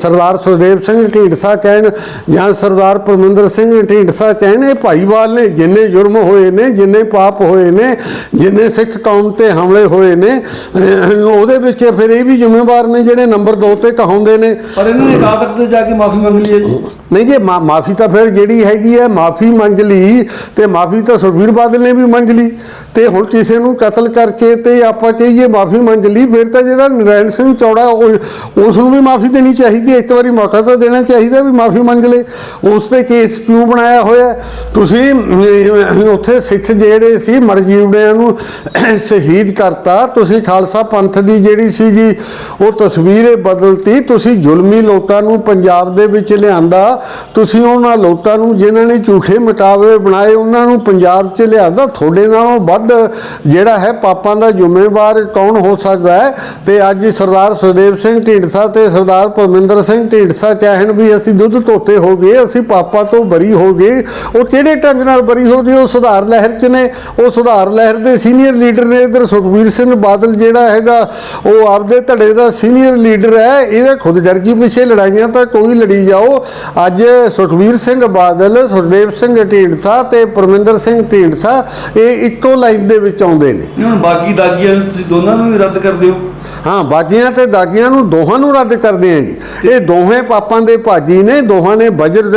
[SPEAKER 2] ਸਰਦਾਰ ਸੁਖਦੇਵ ਸਿੰਘ ਢੀਂਡਸਾ ਕਹਿਣ ਜਾਂ ਸਰਦਾਰ ਪਰਮਿੰਦਰ ਸਿੰਘ ਢੀਂਡਸਾ ਕਹਿਣ, ਇਹ ਭਾਈਵਾਲ ਨੇ, ਜਿੰਨੇ ਜੁਰਮ ਹੋਏ ਨੇ, ਜਿੰਨੇ ਪਾਪ ਹੋਏ ਨੇ, ਜਿੰਨੇ ਸਿੱਖ ਕੌਮ ਤੇ ਹਮਲੇ ਹੋਏ ਨੇ ਉਹਦੇ ਵਿੱਚ ਫਿਰ ਇਹ ਵੀ ਜ਼ਿੰਮੇਵਾਰ ਨੇ ਜਿਹੜੇ ਨੰਬਰ 2 ਤੇ ਕਹਾਉਂਦੇ ਨੇ।
[SPEAKER 1] ਪਰ ਇਹਨਾਂ ਨੇ ਅਕਾਲ ਤੇ ਜਾ ਕੇ ਮਾਫੀ ਮੰਗ ਲਈ ਹੈ ਜੀ।
[SPEAKER 2] ਨਹੀਂ ਜੇ ਮਾ- ਮਾਫੀ ਤਾਂ ਫਿਰ ਜਿਹੜੀ ਹੈਗੀ ਹੈ, ਮਾਫੀ ਮੰਗ ਲਈ ਤੇ ਮਾਫੀ ਤਾਂ ਸੁਖਬੀਰ ਬਾਦਲ ਨੇ ਵੀ ਮੰਗ ਲਈ। ਤੇ ਹੁਣ ਕਿਸੇ ਨੂੰ ਕਤਲ ਕਰਕੇ ਤੇ ਆਪਾਂ ਕਹੀਏ ਮਾਫੀ ਮੰਗ ਲਈ, ਫਿਰ ਤਾਂ ਜਿਹੜਾ ਨਰੈਣ ਸਿੰਘ ਚੌੜਾ, ਉਹ- ਉਸ ਨੂੰ ਵੀ ਮਾਫੀ ਦੇਣੀ ਚਾਹੀਦੀ ਹੈ। ਇੱਕ ਵਾਰੀ ਮੌਕਾ ਤਾਂ ਦੇਣਾ ਚਾਹੀਦਾ ਵੀ ਮਾਫੀ ਮੰਗ ਲੇ। ਉਸ ਤੇ ਕੇਸ ਕਿਉਂ ਬਣਾਇਆ ਹੋਇਆ ਤੁਸੀਂ ਉੱਥੇ ਸਿੱਖ ਜਿਹੜੇ ਸੀ, ਮਰਜੀਵੜਿਆਂ ਨੂੰ ਸ਼ਹੀਦ ਕਰਤਾ। ਤੁਸੀਂ ਖਾਲਸਾ ਪੰਥ ਦੀ ਜਿਹੜੀ ਸੀਗੀ, ਉਹ ਤਸਵੀਰ ਬਦਲਤੀ। ਤੁਸੀਂ ਜ਼ੁਲਮੀ ਲੋਕਾਂ ਨੂੰ ਪੰਜਾਬ ਦੇ ਵਿੱਚ ਲਿਆਂਦਾ। ਤੁਸੀਂ ਉਹਨਾਂ ਲੋਕਾਂ ਨੂੰ ਜਿਨ੍ਹਾਂ ਨੇ ਝੂਠੇ ਮਟਾਵੇ ਬਣਾਏ, ਉਹਨਾਂ ਨੂੰ ਪੰਜਾਬ 'ਚ ਲਿਆਂਦਾ, ਤੁਹਾਡੇ ਨਾਲੋਂ ਵੱਧ ਜਿਹੜਾ ਹੈ ਪਾਪਾਂ ਦਾ ਜ਼ਿੰਮੇਵਾਰ ਕੌਣ ਹੋ ਸਕਦਾ ਹੈ? ਤੇ ਅੱਜ ਸਰਦਾਰ ਸੁਖਦੇਵ ਸਿੰਘ ਢੀਂਡਸਾ ਤੇ ਸਰਦਾਰ ਪਰਮਿੰਦਰ ਸਿੰਘ ਢੀਂਡਸਾ ਚਾਹਣ ਵੀ ਅਸੀਂ ਦੁੱਧ ਧੋਤੇ ਹੋ ਗਏ, ਅਸੀਂ ਪਾਪਾਂ ਤੋਂ ਬਰੀ ਹੋ ਗਏ। ਉਹ ਕਿਹੜੇ ਢੰਗ ਨਾਲ ਬਰੀ ਹੋ ਗਏ? ਉਹ ਸੁਧਾਰ ਲਹਿਰ 'ਚ ਨੇ। ਉਹ ਸੁਧਾਰ ਲਹਿਰ ਦੇ ਸੀਨੀਅਰ ਲੀਡਰ ਨੇ ਇਧਰ ਸੁਖਬੀਰ ਸਿੰਘ ਬਾਦਲ ਜਿਹੜਾ ਹੈਗਾ, ਉਹ ਆਪਦੇ ਧੜੇ ਦਾ ਸੀਨੀਅਰ ਲੀਡਰ ਹੈ। ਇਹਦੇ ਖੁਦਗਰਜੀ ਪਿੱਛੇ ਲੜਾਈਆਂ ਤਾਂ ਕੋਈ ਲੜੀ ਜਾਓ। ਅੱਜ ਸੁਖਬੀਰ ਸਿੰਘ ਬਾਦਲ ਸੁਖਦੇਵ ਸਿੰਘ ਢੀਂਡਸਾ ਤੇ ਪਰਮਿੰਦਰ ਸਿੰਘ ਢੀਂਡਸਾ ਇਹ ਇੱਕੋ ਲਾਈਨ ਦੇ ਵਿੱਚ ਆਉਂਦੇ ਨੇ।
[SPEAKER 1] ਹੁਣ ਬਾਗੀ ਦਾਗੀਆਂ ਨੂੰ ਤੁਸੀਂ ਦੋਨਾਂ ਨੂੰ ਵੀ ਰੱਦ ਕਰ ਦਿਓ।
[SPEAKER 2] ਹਾਂ ਬਾਗੀਆਂ ਤੇ ਦਾਗੀਆਂ ਨੂੰ ਦੋਹਾਂ ਨੂੰ ਰੱਦ ਕਰਦੇ ਆ ਜੀ। ਇਹ ਦੋਵੇਂ ਪਾਪਾਂ ਦੇ ਭਾਜੀ ਨੇ ਦੋਹਾਂ ਨੇ ਵਜਰ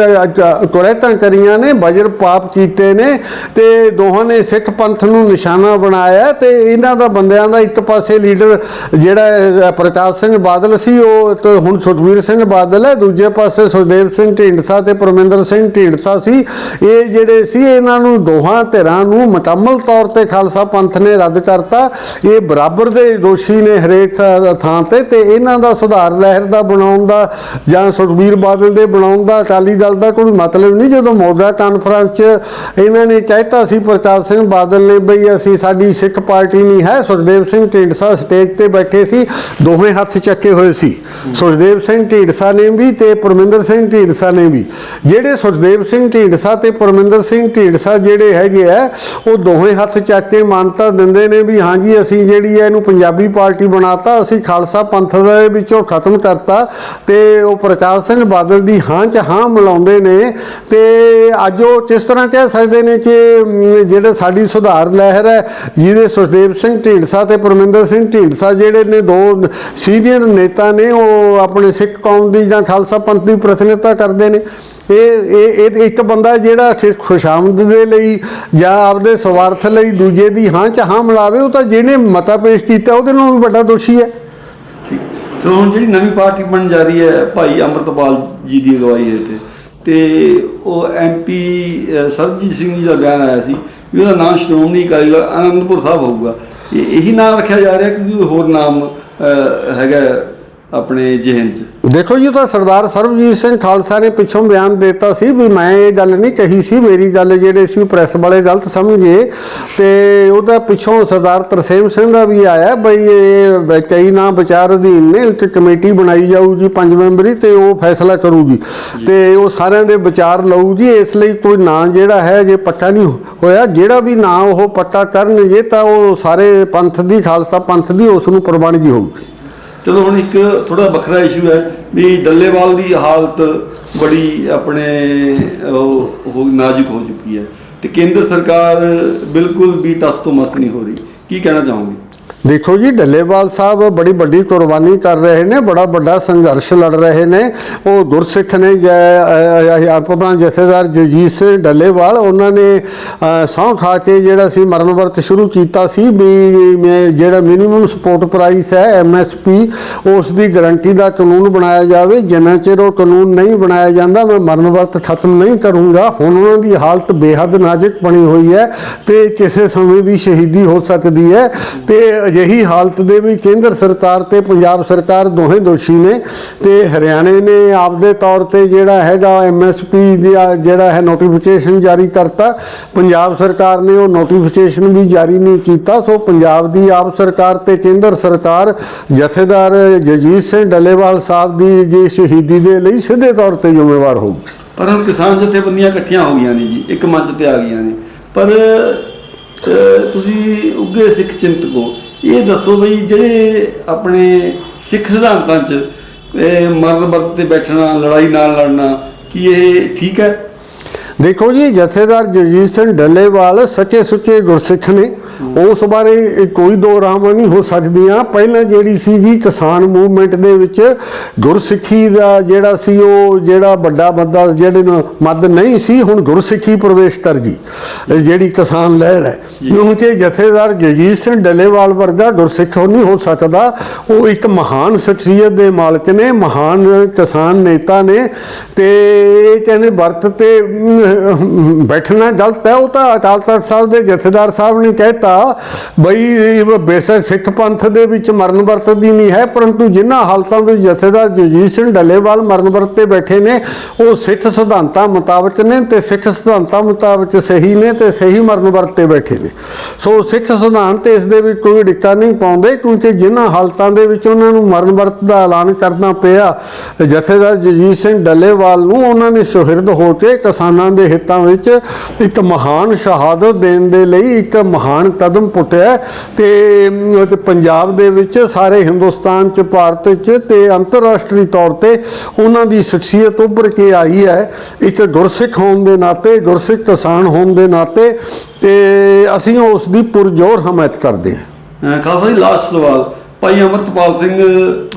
[SPEAKER 2] ਕੁਰੈਤਾਂ ਕਰੀਆਂ ਨੇ ਵਜਰ ਪਾਪ ਕੀਤੇ ਨੇ ਤੇ ਦੋਹਾਂ ਨੇ ਸਿੱਖ ਪੰਥ ਨੂੰ ਨਿਸ਼ਾਨਾ ਬਣਾਇਆ ਤੇ ਇਹਨਾਂ ਦਾ ਬੰਦਿਆਂ ਦਾ ਇੱਕ ਪਾਸੇ ਲੀਡਰ ਜਿਹੜਾ ਹੈ, ਪ੍ਰਕਾਸ਼ ਸਿੰਘ ਬਾਦਲ ਸੀ ਉਹ ਹੁਣ ਸੁਖਬੀਰ ਸਿੰਘ ਬਾਦਲ ਹੈ ਦੂਜੇ ਪਾਸੇ ਸੁਖਦੇਵ ਸਿੰਘ ਢੀਂਡਸਾ ਤੇ ਪਰਮਿੰਦਰ ਸਿੰਘ ਢੀਂਡਸਾ ਸੀ। ਇਹ ਜਿਹੜੇ ਸੀ, ਇਹਨਾਂ ਨੂੰ ਦੋਹਾਂ ਧਿਰਾਂ ਨੂੰ ਮੁਕੰਮਲ ਤੌਰ ਤੇ ਖਾਲਸਾ ਪੰਥ ਨੇ ਰੱਦ ਕਰਤਾ। ਇਹ ਬਰਾਬਰ ਦੇ ਦੋਸ਼ੀ ਨੇ ਹਰੇਕ ਥਾਂ ਤੇ ਤੇ ਇਹਨਾਂ ਦਾ ਸੁਧਾਰ ਲਹਿਰ ਦਾ ਬਣਾਉਣ ਦਾ ਜਾਂ ਸੁਖਬੀਰ ਬਾਦਲ ਦੇ ਬਣਾਉਣ ਦਾ ਅਕਾਲੀ ਦਲ ਦਾ ਕੋਈ ਮਤਲਬ ਨਹੀਂ। ਜਦੋਂ ਮੋਗਾ ਕਾਨਫਰੰਸ 'ਚ ਇਹਨਾਂ ਨੇ ਕਹਿਤਾ ਸੀ, ਪ੍ਰਕਾਸ਼ ਸਿੰਘ ਬਾਦਲ ਨੇ ਬਈ ਅਸੀਂ ਸਾਡੀ ਸਿੱਖ ਪਾਰਟੀ ਨਹੀਂ ਹੈ, ਸੁਖਦੇਵ ਸਿੰਘ ਢੀਂਡਸਾ ਸਟੇਜ ਤੇ ਬੈਠੇ ਸੀ, ਦੋਵੇਂ ਹੱਥ ਚੱਕੇ ਹੋਏ ਸੀ। ਸੁਖਦੇਵ ਸਿੰਘ ਢੀਂਡਸਾ ਨੇ ਵੀ ਤੇ ਪਰਮਿੰਦਰ ਸਿੰਘ ਢੀਂਡਸਾ ਨੇ ਵੀ। ਜਿਹੜੇ ਸੁਖਦੇਵ ਸਿੰਘ ਢੀਂਡਸਾ ਤੇ ਪਰਮਿੰਦਰ ਸਿੰਘ ਢੀਂਡਸਾ ਜਿਹੜੇ ਹੈਗੇ ਆ, ਉਹ ਦੋਵੇਂ ਹੱਥ ਚੱਕ ਕੇ ਮਾਨਤਾ ਦਿੰਦੇ ਨੇ ਵੀ ਹਾਂਜੀ ਅਸੀਂ ਜਿਹੜੀ ਹੈ ਇਹਨੂੰ ਪੰਜਾਬੀ ਪਾਰਟੀ ਬਣਾਤਾ, ਅਸੀਂ ਖਾਲਸਾ ਪੰਥ ਦੇ ਵਿੱਚੋਂ ਖਤਮ ਕਰਤਾ ਤੇ ਉਹ ਪ੍ਰਕਾਸ਼ ਸਿੰਘ ਬਾਦਲ ਦੀ ਹਾਂ ਚ ਹਾਂ ਮਿਲਾਉਂਦੇ ਨੇ ਤੇ ਅੱਜ ਉਹ ਕਿਸ ਤਰ੍ਹਾਂ ਕਹਿ ਸਕਦੇ ਨੇ ਕਿ ਜਿਹੜੇ ਸਾਡੀ ਸੁਧਾਰ ਲਹਿਰ ਹੈ, ਜਿਹਦੇ ਸੁਖਦੇਵ ਸਿੰਘ ਢੀਂਡਸਾ ਤੇ ਪਰਮਿੰਦਰ ਸਿੰਘ ਢੀਂਡਸਾ ਜਿਹੜੇ ਨੇ ਦੋ ਸੀਨੀਅਰ ਨੇਤਾ ਨੇ, ਉਹ ਆਪਣੇ ਸਿੱਖ ਕੌਮ ਦੀ ਜਾਂ ਖਾਲਸਾ ਪੰਥ ਦੀ ਪ੍ਰਤੀਨਿਧਤਾ ਕਰਦੇ ਨੇ। ਇਹ ਇਹ ਇੱਕ ਬੰਦਾ ਜਿਹੜਾ ਖੁਸ਼ਾਮਦ ਦੇ ਲਈ ਜਾਂ ਆਪਦੇ ਸਵਾਰਥ ਲਈ ਦੂਜੇ ਦੀ ਹਾਂ ਚ ਹਾਂ ਮਿਲਾਵੇ, ਉਹ ਤਾਂ ਜਿਹਨੇ ਮਤਾ ਪੇਸ਼ ਕੀਤਾ, ਉਹਦੇ ਨਾਲੋਂ ਵੀ ਵੱਡਾ ਦੋਸ਼ੀ ਹੈ।
[SPEAKER 1] ਸੋ ਹੁਣ ਜਿਹੜੀ ਨਵੀਂ ਪਾਰਟੀ ਬਣ ਜਾ ਰਹੀ ਹੈ ਭਾਈ ਅੰਮ੍ਰਿਤਪਾਲ ਜੀ ਦੀ ਅਗਵਾਈ ਹੇਠ, ਤੇ ਉਹ ਐਮਪੀ ਸਰਬਜੀਤ ਸਿੰਘ ਜੀ ਦਾ ਬਿਆਨ ਆਇਆ ਸੀ ਵੀ ਉਹਦਾ ਨਾਮ ਸ਼੍ਰੋਮਣੀ ਅਕਾਲੀ ਦਲ ਆਨੰਦਪੁਰ ਸਾਹਿਬ ਹੋਊਗਾ। ਇਹ ਇਹੀ ਨਾਮ ਰੱਖਿਆ ਜਾ ਰਿਹਾ ਕਿ ਹੋਰ ਨਾਮ ਹੈਗਾ ਆਪਣੇ ਜਿਹਨ 'ਚ।
[SPEAKER 2] ਦੇਖੋ ਜੀ ਉਹ ਤਾਂ ਸਰਦਾਰ ਸਰਬਜੀਤ ਸਿੰਘ ਖਾਲਸਾ ਨੇ ਪਿੱਛੋਂ ਬਿਆਨ ਦਿੱਤਾ ਸੀ ਵੀ ਮੈਂ ਇਹ ਗੱਲ ਨਹੀਂ ਕਹੀ ਸੀ ਮੇਰੀ ਗੱਲ ਜਿਹੜੇ ਸੀ ਪ੍ਰੈਸ ਵਾਲੇ ਗਲਤ ਸਮਝੇ ਤੇ ਉਹਦਾ ਪਿੱਛੋਂ ਸਰਦਾਰ ਤਰਸੇਮ ਸਿੰਘ ਦਾ ਵੀ ਆਇਆ ਬਈ ਇਹ ਕਈ ਨਾ ਵਿਚਾਰ ਅਧੀਨ ਨੇ ਇੱਕ ਕਮੇਟੀ ਬਣਾਈ ਜਾਊਗੀ ਪੰਜ ਮੈਂਬਰੀ ਤੇ ਉਹ ਫੈਸਲਾ ਕਰੂਗੀ ਤੇ ਉਹ ਸਾਰਿਆਂ ਦੇ ਵਿਚਾਰ ਲਊ ਜੀ ਇਸ ਲਈ ਕੋਈ ਨਾਂ ਜਿਹੜਾ ਹੈ ਜੇ ਪੱਕਾ ਨਹੀਂ ਹੋਇਆ ਜਿਹੜਾ ਵੀ ਨਾਂ ਉਹ ਪੱਕਾ ਕਰਨਗੇ ਤਾਂ ਉਹ ਸਾਰੇ ਪੰਥ ਦੀ ਖਾਲਸਾ ਪੰਥ ਦੀ ਉਸ ਨੂੰ ਪ੍ਰਵਾਨਗੀ ਹੋਊਗੀ।
[SPEAKER 1] ਚਲੋ ਹੁਣ ਇੱਕ ਥੋੜਾ ਵੱਖਰਾ ਇਸ਼ੂ ਹੈ ਵੀ ਡੱਲੇਵਾਲ ਦੀ ਹਾਲਤ ਬੜੀ ਆਪਣੇ ਉਹ ਉਹ ਨਾਜ਼ੁਕ ਹੋ ਚੁੱਕੀ ਹੈ ਤੇ ਕੇਂਦਰ ਸਰਕਾਰ ਬਿਲਕੁਲ ਵੀ ਟਸ ਤੋਂ ਮਸ ਨਹੀਂ ਹੋ ਰਹੀ। ਕੀ ਕਹਿਣਾ ਚਾਹੋਗੇ?
[SPEAKER 2] ਦੇਖੋ ਜੀ ਡੱਲੇਵਾਲ ਸਾਹਿਬ ਬੜੀ ਵੱਡੀ ਕੁਰਬਾਨੀ ਕਰ ਰਹੇ ਨੇ ਬੜਾ ਵੱਡਾ ਸੰਘਰਸ਼ ਲੜ ਰਹੇ ਨੇ। ਉਹ ਗੁਰਸਿੱਖ ਨੇ ਆਪਣਾ ਜਥੇਦਾਰ ਜਗਜੀਤ ਸਿੰਘ ਡੱਲੇਵਾਲ ਉਹਨਾਂ ਨੇ ਅ, ਸਹੁੰ ਖਾ ਕੇ ਜਿਹੜਾ ਸੀ ਮਰਨ ਵਰਤ ਸ਼ੁਰੂ ਕੀਤਾ ਸੀ ਵੀ ਮੈਂ ਜਿਹੜਾ ਮਿਨੀਮਮ ਸਪੋਰਟ ਪ੍ਰਾਈਸ ਹੈ ਐਮਐਸਪੀ ਉਸ ਦੀ ਗਾਰੰਟੀ ਦਾ ਕਾਨੂੰਨ ਬਣਾਇਆ ਜਾਵੇ। ਜਿੰਨਾ ਚਿਰ ਉਹ ਕਾਨੂੰਨ ਨਹੀਂ ਬਣਾਇਆ ਜਾਂਦਾ ਮੈਂ ਮਰਨ ਵਰਤ ਖਤਮ ਨਹੀਂ ਕਰੂੰਗਾ। ਹੁਣ ਉਹਨਾਂ ਦੀ ਹਾਲਤ ਬੇਹੱਦ ਨਾਜ਼ੁਕ ਬਣੀ ਹੋਈ ਹੈ ਤੇ ਕਿਸੇ ਸਮੇਂ ਵੀ ਸ਼ਹੀਦੀ ਹੋ ਸਕਦੀ ਹੈ। ਤੇ ਅਜਿਹੀ ਹਾਲਤ ਦੇ ਵੀ ਕੇਂਦਰ ਸਰਕਾਰ ਤੇ ਪੰਜਾਬ ਸਰਕਾਰ ਦੋਹੇ ਦੋਸ਼ੀ ਨੇ ਤੇ ਹਰਿਆਣੇ ਨੇ ਆਪਦੇ ਤੌਰ ਤੇ ਜਿਹੜਾ ਹੈਗਾ ਐਮਐਸਪੀ ਦਾ ਜਿਹੜਾ ਹੈ ਨੋਟੀਫਿਕੇਸ਼ਨ ਜਾਰੀ ਕਰਤਾ। ਪੰਜਾਬ ਸਰਕਾਰ ਨੇ ਉਹ ਨੋਟੀਫਿਕੇਸ਼ਨ ਵੀ ਜਾਰੀ ਨਹੀਂ ਕੀਤਾ। ਸੋ ਪੰਜਾਬ ਦੀ ਆਪ ਸਰਕਾਰ ਤੇ ਕੇਂਦਰ ਸਰਕਾਰ ਜਥੇਦਾਰ ਜਗਜੀਤ ਸਿੰਘ ਡੱਲੇਵਾਲ ਸਾਹਿਬ ਦੀ ਜੀ ਸ਼ਹੀਦੀ ਦੇ ਲਈ ਸਿੱਧੇ ਤੌਰ ਤੇ ਜ਼ਿੰਮੇਵਾਰ ਹੋਊਗੀ।
[SPEAKER 1] ਪਰ ਹੁਣ ਕਿਸਾਨ ਜਥੇਬੰਦੀਆਂ ਇਕੱਠੀਆਂ ਹੋ ਗਈਆਂ ਨੇ ਜੀ, ਇੱਕ ਮੰਚ ਤੇ ਆ ਗਈਆਂ ਨੇ। ਪਰ ਤੁਸੀਂ ਉੱਗੇ ਸਿੱਖ ਚਿੰਤਕੋ ਇਹ ਦੱਸੋ ਬਈ, ਜਿਹੜੇ ਆਪਣੇ ਸਿੱਖ ਸਿਧਾਂਤਾਂ 'ਚ, ਇਹ ਮਰਨ ਵਰਤ ਤੇ ਬੈਠਣਾ, ਲੜਾਈ ਨਾਲ ਲੜਨਾ, ਕੀ ਇਹ ਠੀਕ ਹੈ?
[SPEAKER 2] ਦੇਖੋ ਜੀ, ਜਥੇਦਾਰ ਜਗਜੀਤ ਸਿੰਘ ਡੱਲੇਵਾਲ ਸੱਚੇ ਸੁੱਚੇ ਗੁਰਸਿੱਖ ਨੇ। ਉਸ ਬਾਰੇ ਕੋਈ ਦੋ ਰਾਵਾਂ ਨਹੀਂ ਹੋ ਸਕਦੀਆਂ। ਪਹਿਲਾਂ ਜਿਹੜੀ ਸੀ ਜੀ ਕਿਸਾਨ ਮੂਵਮੈਂਟ ਦੇ ਵਿੱਚ ਗੁਰਸਿੱਖੀ ਦਾ ਜਿਹੜਾ ਸੀ, ਉਹ ਜਿਹੜਾ ਵੱਡਾ ਬੰਦਾ ਜਿਹੜੇ ਨੂੰ ਮੱਦ ਨਹੀਂ ਸੀ, ਹੁਣ ਗੁਰਸਿੱਖੀ ਪ੍ਰਵੇਸ਼ ਕਰ ਗਈ ਜਿਹੜੀ ਕਿਸਾਨ ਲਹਿਰ ਹੈ। ਕਿਉਂਕਿ ਜਥੇਦਾਰ ਜਗਜੀਤ ਸਿੰਘ ਡੱਲੇਵਾਲ ਵਰਗਾ ਗੁਰਸਿੱਖ ਨਹੀਂ ਹੋ ਸਕਦਾ। ਉਹ ਇੱਕ ਮਹਾਨ ਸ਼ਖਸੀਅਤ ਦੇ ਮਾਲਕ ਨੇ, ਮਹਾਨ ਕਿਸਾਨ ਨੇਤਾ ਨੇ ਤੇ ਇਹ ਕਹਿੰਦੇ ਵਰਤ ਤੇ ਬੈਠਣਾ ਗਲਤ ਹੈ, ਉਹ ਤਾਂ ਅਕਾਲ ਤਖਤ ਸਾਹਿਬ ਦੇ ਜਥੇਦਾਰ ਸਾਹਿਬ ਨੇ ਕਹਿਤਾ ਕਹਿਤਾ ਬਈ ਬੇਸਰ ਸਿੱਖ ਪੰਥ ਦੇ ਵਿੱਚ ਮਰਨ ਵਰਤ ਦੀ ਨਹੀਂ ਹੈ, ਪਰੰਤੂ ਜਿਨ੍ਹਾਂ ਹਾਲਤਾਂ ਵਿੱਚ ਜਥੇਦਾਰ ਜਗਜੀਤ ਸਿੰਘ ਡੱਲੇਵਾਲ ਮਰਨ ਵਰਤ ਤੇ ਬੈਠੇ ਨੇ, ਉਹ ਸਿੱਖ ਸਿਧਾਂਤਾਂ ਮੁਤਾਬਕ ਨੇ ਤੇ ਸਿੱਖ ਸਿਧਾਂਤਾਂ ਮੁਤਾਬਕ ਸਹੀ ਨੇ ਤੇ ਸਹੀ ਮਰਨ ਵਰਤ ਤੇ ਬੈਠੇ ਨੇ। ਸੋ ਸਿੱਖ ਸਿਧਾਂਤ ਇਸ ਦੇ ਵਿੱਚ ਕੋਈ ਡਿੱਕਾ ਨਹੀਂ ਪਾਉਂਦੇ, ਕਿਉਂਕਿ ਜਿਨ੍ਹਾਂ ਹਾਲਤਾਂ ਦੇ ਵਿੱਚ ਉਹਨਾਂ ਨੂੰ ਮਰਨ ਵਰਤ ਦਾ ਐਲਾਨ ਕਰਨਾ ਪਿਆ, ਜਥੇਦਾਰ ਜਗਜੀਤ ਸਿੰਘ ਡੱਲੇਵਾਲ ਨੂੰ ਉਹਨਾਂ ਨੇ ਸੁਹਿਰਦ ਹੋ ਕੇ ਕਿਸਾਨਾਂ ਦੇ ਹਿੱਤਾਂ ਵਿੱਚ ਇੱਕ ਮਹਾਨ ਸ਼ਹਾਦਤ ਦੇਣ ਦੇ ਲਈ ਇੱਕ ਮਹਾਨ ਕਦਮ ਪੁੱਟਿਆ ਤੇ ਪੰਜਾਬ ਦੇ ਵਿੱਚ ਸਾਰੇ ਹਿੰਦੁਸਤਾਨ ਚ, ਭਾਰਤ ਚ ਤੇ ਅੰਤਰਰਾਸ਼ਟਰੀ ਤੌਰ ਤੇ ਉਹਨਾਂ ਦੀ ਸ਼ਖਸੀਅਤ ਉੱਭਰ ਕੇ ਆਈ ਹੈ। ਇੱਕ ਗੁਰਸਿੱਖ ਹੋਣ ਦੇ ਨਾਤੇ, ਗੁਰਸਿੱਖ ਕਿਸਾਨ ਹੋਣ ਦੇ ਨਾਤੇ ਤੇ ਅਸੀਂ ਉਸ ਦੀ ਪੁਰਜ਼ੋਰ ਹਮਾਇਤ ਕਰਦੇ ਹਾਂ।
[SPEAKER 1] ਅਹ ਖਾਲਸਾ ਜੀ ਲਾਸਟ ਸਵਾਲ। ਭਾਈ ਅਮਰਤਪਾਲ ਸਿੰਘ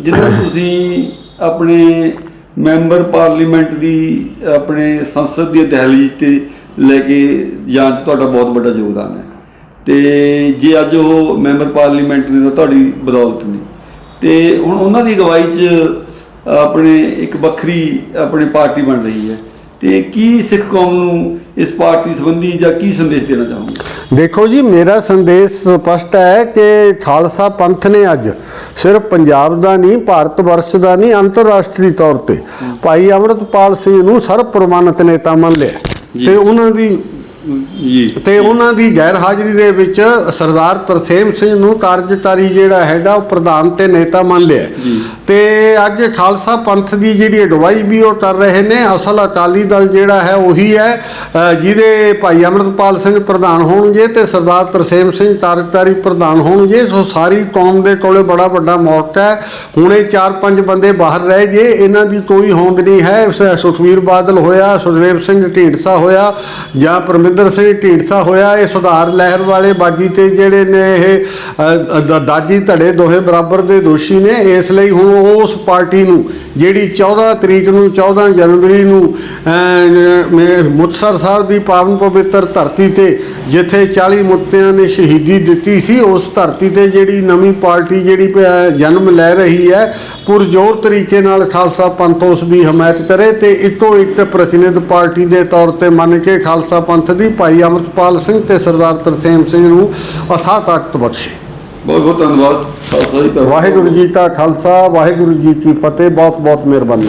[SPEAKER 1] ਜਿਹਨਾਂ ਨੂੰ ਤੁਸੀਂ ਆਪਣੇ ਮੈਂਬਰ ਪਾਰਲੀਮੈਂਟ ਦੀ ਆਪਣੇ ਸੰਸਦ ਦੀ ਦਹਲੀਜ਼ ਤੇ ਲੈ ਕੇ ਜਾਣ 'ਚ ਤੁਹਾਡਾ ਬਹੁਤ ਵੱਡਾ ਯੋਗਦਾਨ ਹੈ। ਤੇ ਜੇ ਅੱਜ ਉਹ ਮੈਂਬਰ ਪਾਰਲੀਮੈਂਟ ਨੇ ਤਾਂ ਤੁਹਾਡੀ ਬਦੌਲਤ ਨੇ। ਤੇ ਹੁਣ ਉਹਨਾਂ ਦੀ ਅਗਵਾਈ 'ਚ ਆਪਣੇ ਇੱਕ ਵੱਖਰੀ ਆਪਣੇ ਪਾਰਟੀ ਬਣ ਰਹੀ ਹੈ। ਤੇ ਕੀ ਸਿੱਖ ਕੌਮ ਨੂੰ ਇਸ ਪਾਰਟੀ ਸੰਬੰਧੀ ਜਾਂ ਕੀ ਸੰਦੇਸ਼ ਦੇਣਾ ਚਾਹੋਗੇ?
[SPEAKER 2] ਦੇਖੋ ਜੀ ਮੇਰਾ ਸੰਦੇਸ਼ ਸਪਸ਼ਟ ਹੈ ਕਿ ਖਾਲਸਾ ਪੰਥ ਨੇ ਅੱਜ ਸਿਰਫ ਪੰਜਾਬ ਦਾ ਨਹੀਂ ਭਾਰਤ ਵਰਸ਼ ਦਾ ਨਹੀਂ ਅੰਤਰਰਾਸ਼ਟਰੀ ਤੌਰ ਤੇ ਭਾਈ ਅਮਰਤਪਾਲ ਸਿੰਘ ਨੂੰ ਸਰਬ ਪ੍ਰਮਾਣਿਤ ਨੇਤਾ ਮੰਨ ਲਿਆ। ਤੇ ਉਹਨਾਂ ਦੀ
[SPEAKER 1] ਜੀ।
[SPEAKER 2] ਤੇ ਉਹਨਾਂ ਦੀ ਗੈਰ ਹਾਜ਼ਰੀ ਦੇ ਵਿੱਚ ਸਰਦਾਰ ਤਰਸੇਮ ਸਿੰਘ ਨੂੰ ਕਾਰਜਕਾਰੀ ਜਿਹੜਾ ਹੈਗਾ ਉਹ ਪ੍ਰਧਾਨ ਤੇ ਨੇਤਾ ਮੰਨ ਲਿਆ। ਤੇ ਅੱਜ ਖਾਲਸਾ ਪੰਥ ਦੀ ਜਿਹੜੀ ਅਗਵਾਈ ਵੀ ਉਹ ਕਰ ਰਹੇ ਨੇ ਅਸਲ ਅਕਾਲੀ ਦਲ ਜਿਹੜਾ ਹੈ ਉਹੀ ਹੈ ਜਿਹਦੇ ਭਾਈ ਅਮਰਤਪਾਲ ਸਿੰਘ ਪ੍ਰਧਾਨ ਹੋਣਗੇ ਤੇ ਸਰਦਾਰ ਤਰਸੇਮ ਸਿੰਘ ਕਾਰਜਕਾਰੀ ਪ੍ਰਧਾਨ ਹੋਣਗੇ। ਸੋ ਸਾਰੀ ਕੌਮ ਦੇ ਕੋਲੇ ਬੜਾ ਵੱਡਾ ਮੌਕਾ ਹੈ। ਹੁਣੇ ਚਾਰ ਪੰਜ ਬੰਦੇ ਬਾਹਰ ਰਹਿ ਗਏ। ਇਹਨਾਂ ਦੀ ਕੋਈ ਹੋਂਦ ਨਹੀਂ ਹੈ। ਸ- ਸੁਖਬੀਰ ਬਾਦਲ ਹੋਇਆ ਸੁਖਦੇਵ ਸਿੰਘ ਢੀਂਡਸਾ ਹੋਇਆ ਜਾਂ ਪਰਮਿੰਦਰ ਸਿੰਘ ਢੀਂਡਸਾ ਹੋਇਆ, ਇਹ ਸੁਧਾਰ ਲਹਿਰ ਵਾਲੇ ਬਾਜੀ ਤੇ ਜਿਹੜੇ ਨੇ ਇਹ ਦ- ਦਾਜੀ ਧੜੇ ਦੋਹੇ ਬਰਾਬਰ ਦੇ ਦੋਸ਼ੀ ਨੇ, ਇਸ ਲਈ ਹੁਣ ਉਸ ਪਾਰਟੀ ਨੂੰ, ਜਿਹੜੀ 14 ਤਰੀਕ ਨੂੰ 14 ਜਨਵਰੀ ਨੂੰ ਮੁਕਤਸਰ ਸਾਹਿਬ ਦੀ ਪਾਵਨ ਪਵਿੱਤਰ ਧਰਤੀ ਤੇ, ਜਿੱਥੇ 40 ਮੁਕਤਿਆਂ ਨੇ ਸ਼ਹੀਦੀ ਦਿੱਤੀ ਸੀ, ਉਸ ਧਰਤੀ ਤੇ ਜਿਹੜੀ ਨਵੀਂ ਪਾਰਟੀ ਜਿਹੜੀ ਜਨਮ ਲੈ ਰਹੀ ਹੈ, ਪੁਰਜੋਰ ਤਰੀਕੇ ਨਾਲ ਖਾਲਸਾ ਪੰਥ ਉਸ ਦੀ ਹਮਾਇਤ ਕਰੇ ਤੇ ਇੱਕੋ ਇੱਕ ਪ੍ਰਤੀਨਿਧ ਪਾਰਟੀ ਦੇ ਤੌਰ ਤੇ ਮੰਨ ਕੇ ਖਾਲਸਾ ਪੰਥ ਦੀ ਭਾਈ ਅਮਰਪਾਲ ਸਿੰਘ ਤੇ ਸਰਦਾਰ ਤਰਸੇਮ ਸਿੰਘ ਨੂੰ ਅਥਾਹ ਤਾਕਤ ਬਖਸ਼ੇ
[SPEAKER 1] ਬਹੁਤ ਬਹੁਤ ਧੰਨਵਾਦ ਖਾਲਸਾ ਜੀ।
[SPEAKER 2] ਵਾਹਿਗੁਰੂ ਜੀ ਕਾ ਖਾਲਸਾ ਵਾਹਿਗੁਰੂ ਜੀ ਕੀ ਫਤਿਹ ਬਹੁਤ ਬਹੁਤ ਮਿਹਰਬਾਨੀ